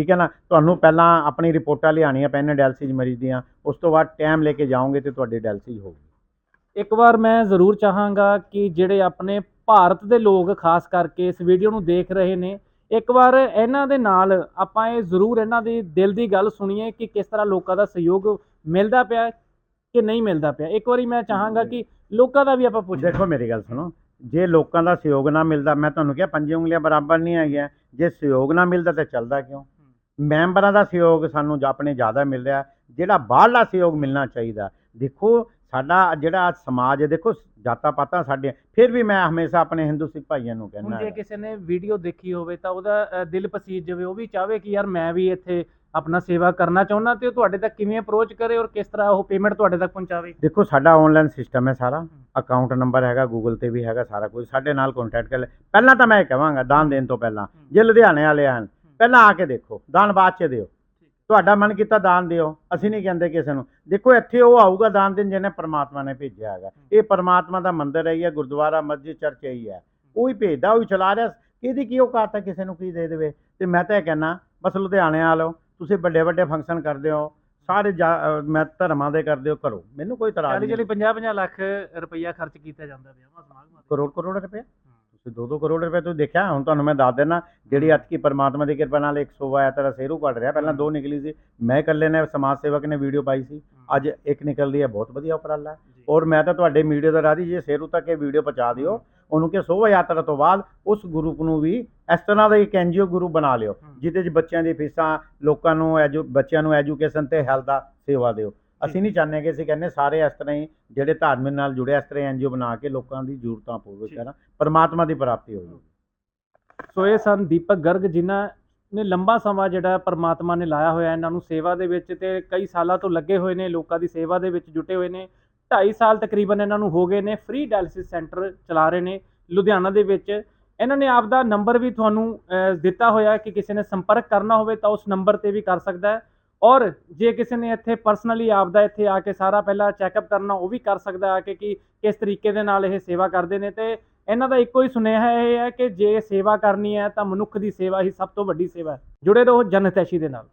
ਠੀਕ ਹੈ ਨਾ? ਤੁਹਾਨੂੰ ਪਹਿਲਾਂ ਆਪਣੀ ਰਿਪੋਰਟਾਂ ਲਿਆਉਣੀਆਂ ਪੈਣੀਆਂ ਡਾਇਲਸਿਸ ਮਰੀਜ਼ ਦੀਆਂ ਉਸ ਤੋਂ ਬਾਅਦ ਟਾਈਮ ਲੈ ਕੇ ਜਾਓਗੇ ਤੇ ਤੁਹਾਡੀ ਡਾਇਲਸਿਸ ਹੋਊਗੀ। ਇੱਕ ਵਾਰ ਮੈਂ ਜ਼ਰੂਰ ਚਾਹਾਂਗਾ ਕਿ ਜਿਹੜੇ ਆਪਣੇ ਭਾਰਤ ਦੇ ਲੋਕ ਖਾਸ ਕਰਕੇ ਇਸ ਵੀਡੀਓ ਨੂੰ ਦੇਖ ਰਹੇ ਨੇ ਇੱਕ ਵਾਰ ਇਹਨਾਂ ਦੇ ਨਾਲ ਆਪਾਂ ਇਹ ਜ਼ਰੂਰ ਇਹਨਾਂ ਦੀ ਦਿਲ ਦੀ ਗੱਲ ਸੁਣੀਏ ਕਿ ਕਿਸ ਤਰ੍ਹਾਂ ਲੋਕਾਂ ਦਾ ਸਹਿਯੋਗ ਮਿਲਦਾ ਪਿਆ ਕਿ ਨਹੀਂ ਮਿਲਦਾ ਪਿਆ। ਇੱਕ ਵਾਰੀ ਮੈਂ ਚਾਹਾਂਗਾ ਕਿ ਲੋਕਾਂ ਦਾ ਵੀ ਆਪਾਂ ਪੁੱਛੀਏ। ਦੇਖੋ ਮੇਰੀ ਗੱਲ ਸੁਣੋ ਜੇ ਲੋਕਾਂ ਦਾ ਸਹਿਯੋਗ ਨਾ ਮਿਲਦਾ ਮੈਂ ਤੁਹਾਨੂੰ ਕਿਹਾ ਪੰਜੇ ਉਂਗਲੀਆਂ ਬਰਾਬਰ ਨਹੀਂ ਹੈਗੀਆਂ ਜੇ ਸਹਿਯੋਗ ਨਾ ਮਿਲਦਾ ਤਾਂ ਚੱਲਦਾ ਕਿਉਂ? ਮੈਂਬਰਾਂ ਦਾ ਸਹਿਯੋਗ ਸਾਨੂੰ ਜ- ਆਪਣੇ ਜ਼ਿਆਦਾ ਮਿਲ ਰਿਹਾ। ਜਿਹੜਾ ਬਾਹਰਲਾ ਸਹਿਯੋਗ ਮਿਲਣਾ ਚਾਹੀਦਾ। ਦੇਖੋ ਸਾਡਾ ਜਿਹੜਾ ਸਮਾਜ ਹੈ ਦੇਖੋ ਜਾਤਾਂ ਪਾਤਾਂ ਸਾਡੇ ਫਿਰ ਵੀ ਮੈਂ ਹਮੇਸ਼ਾ ਆਪਣੇ ਹਿੰਦੂ ਸਿੱਖ ਭਾਈਆਂ ਨੂੰ ਹੁਣ ਕਹਿੰਦਾ ਜੇ ਕਿਸੇ ਨੇ ਵੀਡੀਓ ਦੇਖੀ ਹੋਵੇ ਤਾਂ ਉਹਦਾ ਅ, ਦਿਲ ਪਸੀਜ ਜਾਵੇ। ਉਹ ਵੀ ਚਾਹਵੇ ਕਿ ਯਾਰ ਮੈਂ ਵੀ ਇੱਥੇ ਆਪਣਾ ਸੇਵਾ ਕਰਨਾ ਚਾਹੁੰਦਾ ਤੇ ਉਹ ਤੁਹਾਡੇ ਤੱਕ ਕਿਵੇਂ ਅਪਰੋਚ ਕਰੇ ਔਰ ਕਿਸ ਤਰ੍ਹਾਂ ਉਹ ਪੇਮੈਂਟ ਤੁਹਾਡੇ ਤੱਕ ਪਹੁੰਚਾਵੇ? ਦੇਖੋ ਸਾਡਾ ਆਨਲਾਈਨ ਸਿਸਟਮ ਹੈ ਸਾਰਾ। ਅਕਾਊਂਟ ਨੰਬਰ ਹੈਗਾ ਗੂਗਲ ਤੇ ਵੀ ਹੈਗਾ ਸਾਰਾ ਕੁਝ। ਸਾਡੇ ਨਾਲ ਕੰਟੈਕਟ ਕਰ ਲੈ। ਪਹਿਲਾਂ ਤਾਂ ਮੈਂ ਇਹ ਕਹਾਂਗਾ ਦਾਨ ਦੇਣ ਤੋਂ ਪਹਿਲਾਂ। ਜੇ ਲੁਧਿਆਣੇ ਵਾਲੇ ਆਣ ਪਹਿਲਾਂ ਆ ਕੇ ਦੇਖੋ ਦਾਨ ਬਾਅਦ ਚ ਦਿਓ। ਤੁਹਾਡਾ ਮਨ ਕੀਤਾ ਦਾਨ ਦਿਓ। ਅਸੀਂ ਨਹੀਂ ਕਹਿੰਦੇ ਕਿਸੇ ਨੂੰ। ਦੇਖੋ ਇੱਥੇ ਉਹ ਆਊਗਾ ਦਾਨ ਦੇਣ ਜਿਹਨੇ ਪ੍ਰਮਾਤਮਾ ਨੇ ਭੇਜਿਆ ਹੈਗਾ। ਇਹ ਪ੍ਰਮਾਤਮਾ ਦਾ ਮੰਦਿਰ ਹੈ ਇਹ ਗੁਰਦੁਆਰਾ ਮਸਜਿਦ ਚਰਚ ਹੀ ਹੈ। ਉਹ ਹੀ ਭੇਜਦਾ ਉਹ ਹੀ ਚਲਾ ਰਿਹਾ। ਇਹਦੀ ਕੀ ਔਕਾਤ ਹੈ ਕਿਸੇ ਨੂੰ ਕੀ ਦੇ ਦੇਵੇ? ਤੇ ਮੈਂ ਤਾਂ ਇਹ ਕਹਿੰਦਾ ਬਸ ਲੁਧਿਆਣੇ ਆ ਲਓ। ਤੁਸੀਂ ਵੱਡੇ ਵੱਡੇ ਫੰਕਸ਼ਨ ਕਰਦੇ ਹੋ। ਸਾਰੇ ਜਾ- ਮੈਂ ਧਰਮਾਂ ਦੇ ਕਰਦੇ ਹੋ ਕਰੋ। ਮੈਨੂੰ ਕੋਈ ਤਰ੍ਹਾਂ 40 ਨਹੀਂ। 40 50 50 ਲੱਖ ਰੁਪਈਆ ਖਰਚ ਕੀਤਾ ਜਾਂਦਾ ਵਿਆਹਾਂ ਸਮਾਗਮਾਂ ਤੇ ਕਰੋੜ ਕਰੋੜ ਰੁਪਏ ਤੁਸੀਂ 2-2 ਕਰੋੜ ਰੁਪਏ ਤੁਸੀਂ ਦੇਖਿਆ? ਹੁਣ ਤੁਹਾਨੂੰ ਮੈਂ ਦੱਸ ਦੇਣਾ ਜਿਹੜੀ ਅੱਜ ਕੀ ਪਰਮਾਤਮਾ ਦੀ ਕਿਰਪਾ ਨਾਲ 100 ਆਇਆ ਤੇਰਾ ਸੇਰੂ ਕੱਢ ਰਿਹਾ। ਪਹਿਲਾਂ ਦੋ ਨਿਕਲੀ ਸੀ। ਮੈਂ ਇਕੱਲੇ ਨੇ ਸਮਾਜ ਸੇਵਕ ਨੇ ਵੀਡੀਓ ਪਾਈ ਸੀ। ਅੱਜ ਇੱਕ ਨਿਕਲਦੀ ਹੈ ਬਹੁਤ ਵਧੀਆ ਉਪਰਾਲਾ। ਔਰ ਮੈਂ ਤਾਂ ਤੁਹਾਡੇ ਮੀਡੀਆ ਦਾ ਰਾਜੀ ਜੇ ਸੇਰੂ ਤੱਕ ਇਹ ਵੀਡੀਓ ਪਹੁੰਚਾ ਦਿਓ ਉਹਨੂੰ ਕਿ ਸ਼ੋਭਾ ਯਾਤਰਾ ਤੋਂ ਬਾਅਦ ਉਸ ਗਰੁੱਪ ਨੂੰ ਵੀ ਇਸ ਤਰ੍ਹਾਂ ਦਾ ਇੱਕ ਐਨਜੀਓ ਗਰੁੱਪ ਬਣਾ ਲਿਓ। ਜਿਹਦੇ 'ਚ ਬੱਚਿਆਂ ਦੀ ਫੀਸਾਂ ਲੋਕਾਂ ਨੂੰ ਐਜੂ ਬੱਚਿਆਂ ਨੂੰ ਐਜੂਕੇਸ਼ਨ ਤੇ ਹੈਲਥ ਦਾ ਸੇਵਾ ਦਿਓ। ਅਸੀਂ ਨਹੀਂ ਚਾਹੁੰਦੇ ਕਿ ਅਸੀਂ ਕਹਿੰਦੇ ਸਾਰੇ ਇਸ ਤਰ੍ਹਾਂ ਹੀ ਜਿਹੜੇ ਧਾਰਮਿਕ ਨਾਲ ਜੁੜੇ ਇਸ ਤਰ੍ਹਾਂ ਐਨਜੀਓ ਬਣਾ ਕੇ ਲੋਕਾਂ ਦੀ ਜ਼ਰੂਰਤਾਂ ਠੀਕ। ਕਰਨ ਪਰਮਾਤਮਾ ਦੀ ਪ੍ਰਾਪਤੀ ਹੋਵੇ। ਸੋ ਇਹ ਸਨ ਦੀਪਕ ਗਰਗ ਜਿਨ੍ਹਾਂ ਨੇ ਲੰਬਾ ਸਮਾਂ ਜਿਹੜਾ ਪਰਮਾਤਮਾ ਨੇ ਲਾਇਆ ਹੋਇਆ ਇਹਨਾਂ ਨੂੰ ਸੇਵਾ ਦੇ ਵਿੱਚ ਤੇ ਕਈ ਸਾਲਾਂ ਤੋਂ ਲੱਗੇ ਹੋਏ ਨੇ ਲੋਕਾਂ ਦੀ ਸੇਵਾ ਦੇ ਵਿੱਚ ਜੁਟੇ ਹੋਏ ਨੇ 2.5 ਸਾਲ ਤਕਰੀਬਨ ਇਹਨਾਂ ਨੂੰ ਹੋ ਗਏ ਨੇ ਫ੍ਰੀ ਡਾਇਲਿਸਿਸ ਸੈਂਟਰ ਚਲਾ ਰਹੇ ਨੇ ਲੁਧਿਆਣਾ ਦੇ ਵਿੱਚ। ਇਹਨਾਂ ਨੇ ਆਪ ਦਾ ਨੰਬਰ ਵੀ ਤੁਹਾਨੂੰ ਦਿੱਤਾ ਹੋਇਆ ਹੈ ਕਿ ਕਿਸੇ ਨੇ ਸੰਪਰਕ ਕਰਨਾ ਹੋਵੇ ਤਾਂ ਉਸ ਨੰਬਰ ਤੇ ਵੀ ਕਰ ਸਕਦਾ ਹੈ। ਔਰ ਜੇ ਕਿਸੇ ਨੇ ਇੱਥੇ ਪਰਸਨਲੀ ਆਪਦਾ ਇੱਥੇ ਆ ਕੇ ਸਾਰਾ ਪਹਿਲਾਂ ਚੈੱਕਅਪ ਕਰਨਾ, ਉਹ ਵੀ ਕਰ ਸਕਦਾ ਆ ਕੇ ਕਿ ਕਿਸ ਤਰੀਕੇ ਦੇ ਨਾਲ ਇਹ ਸੇਵਾ ਕਰਦੇ ਨੇ। ਤੇ ਇਹਨਾਂ ਦਾ ਇੱਕੋ ਹੀ ਸੁਨੇਹਾ ਇਹ ਹੈ ਕਿ ਜੇ ਸੇਵਾ ਕਰਨੀ ਹੈ ਤਾਂ ਮਨੁੱਖ ਦੀ ਸੇਵਾ ਹੀ ਸਭ ਤੋਂ ਵੱਡੀ ਸੇਵਾ ਹੈ। ਜੁੜੇ ਰਹੋ ਜਨਹਿਤੈਸ਼ੀ ਦੇ ਨਾਲ।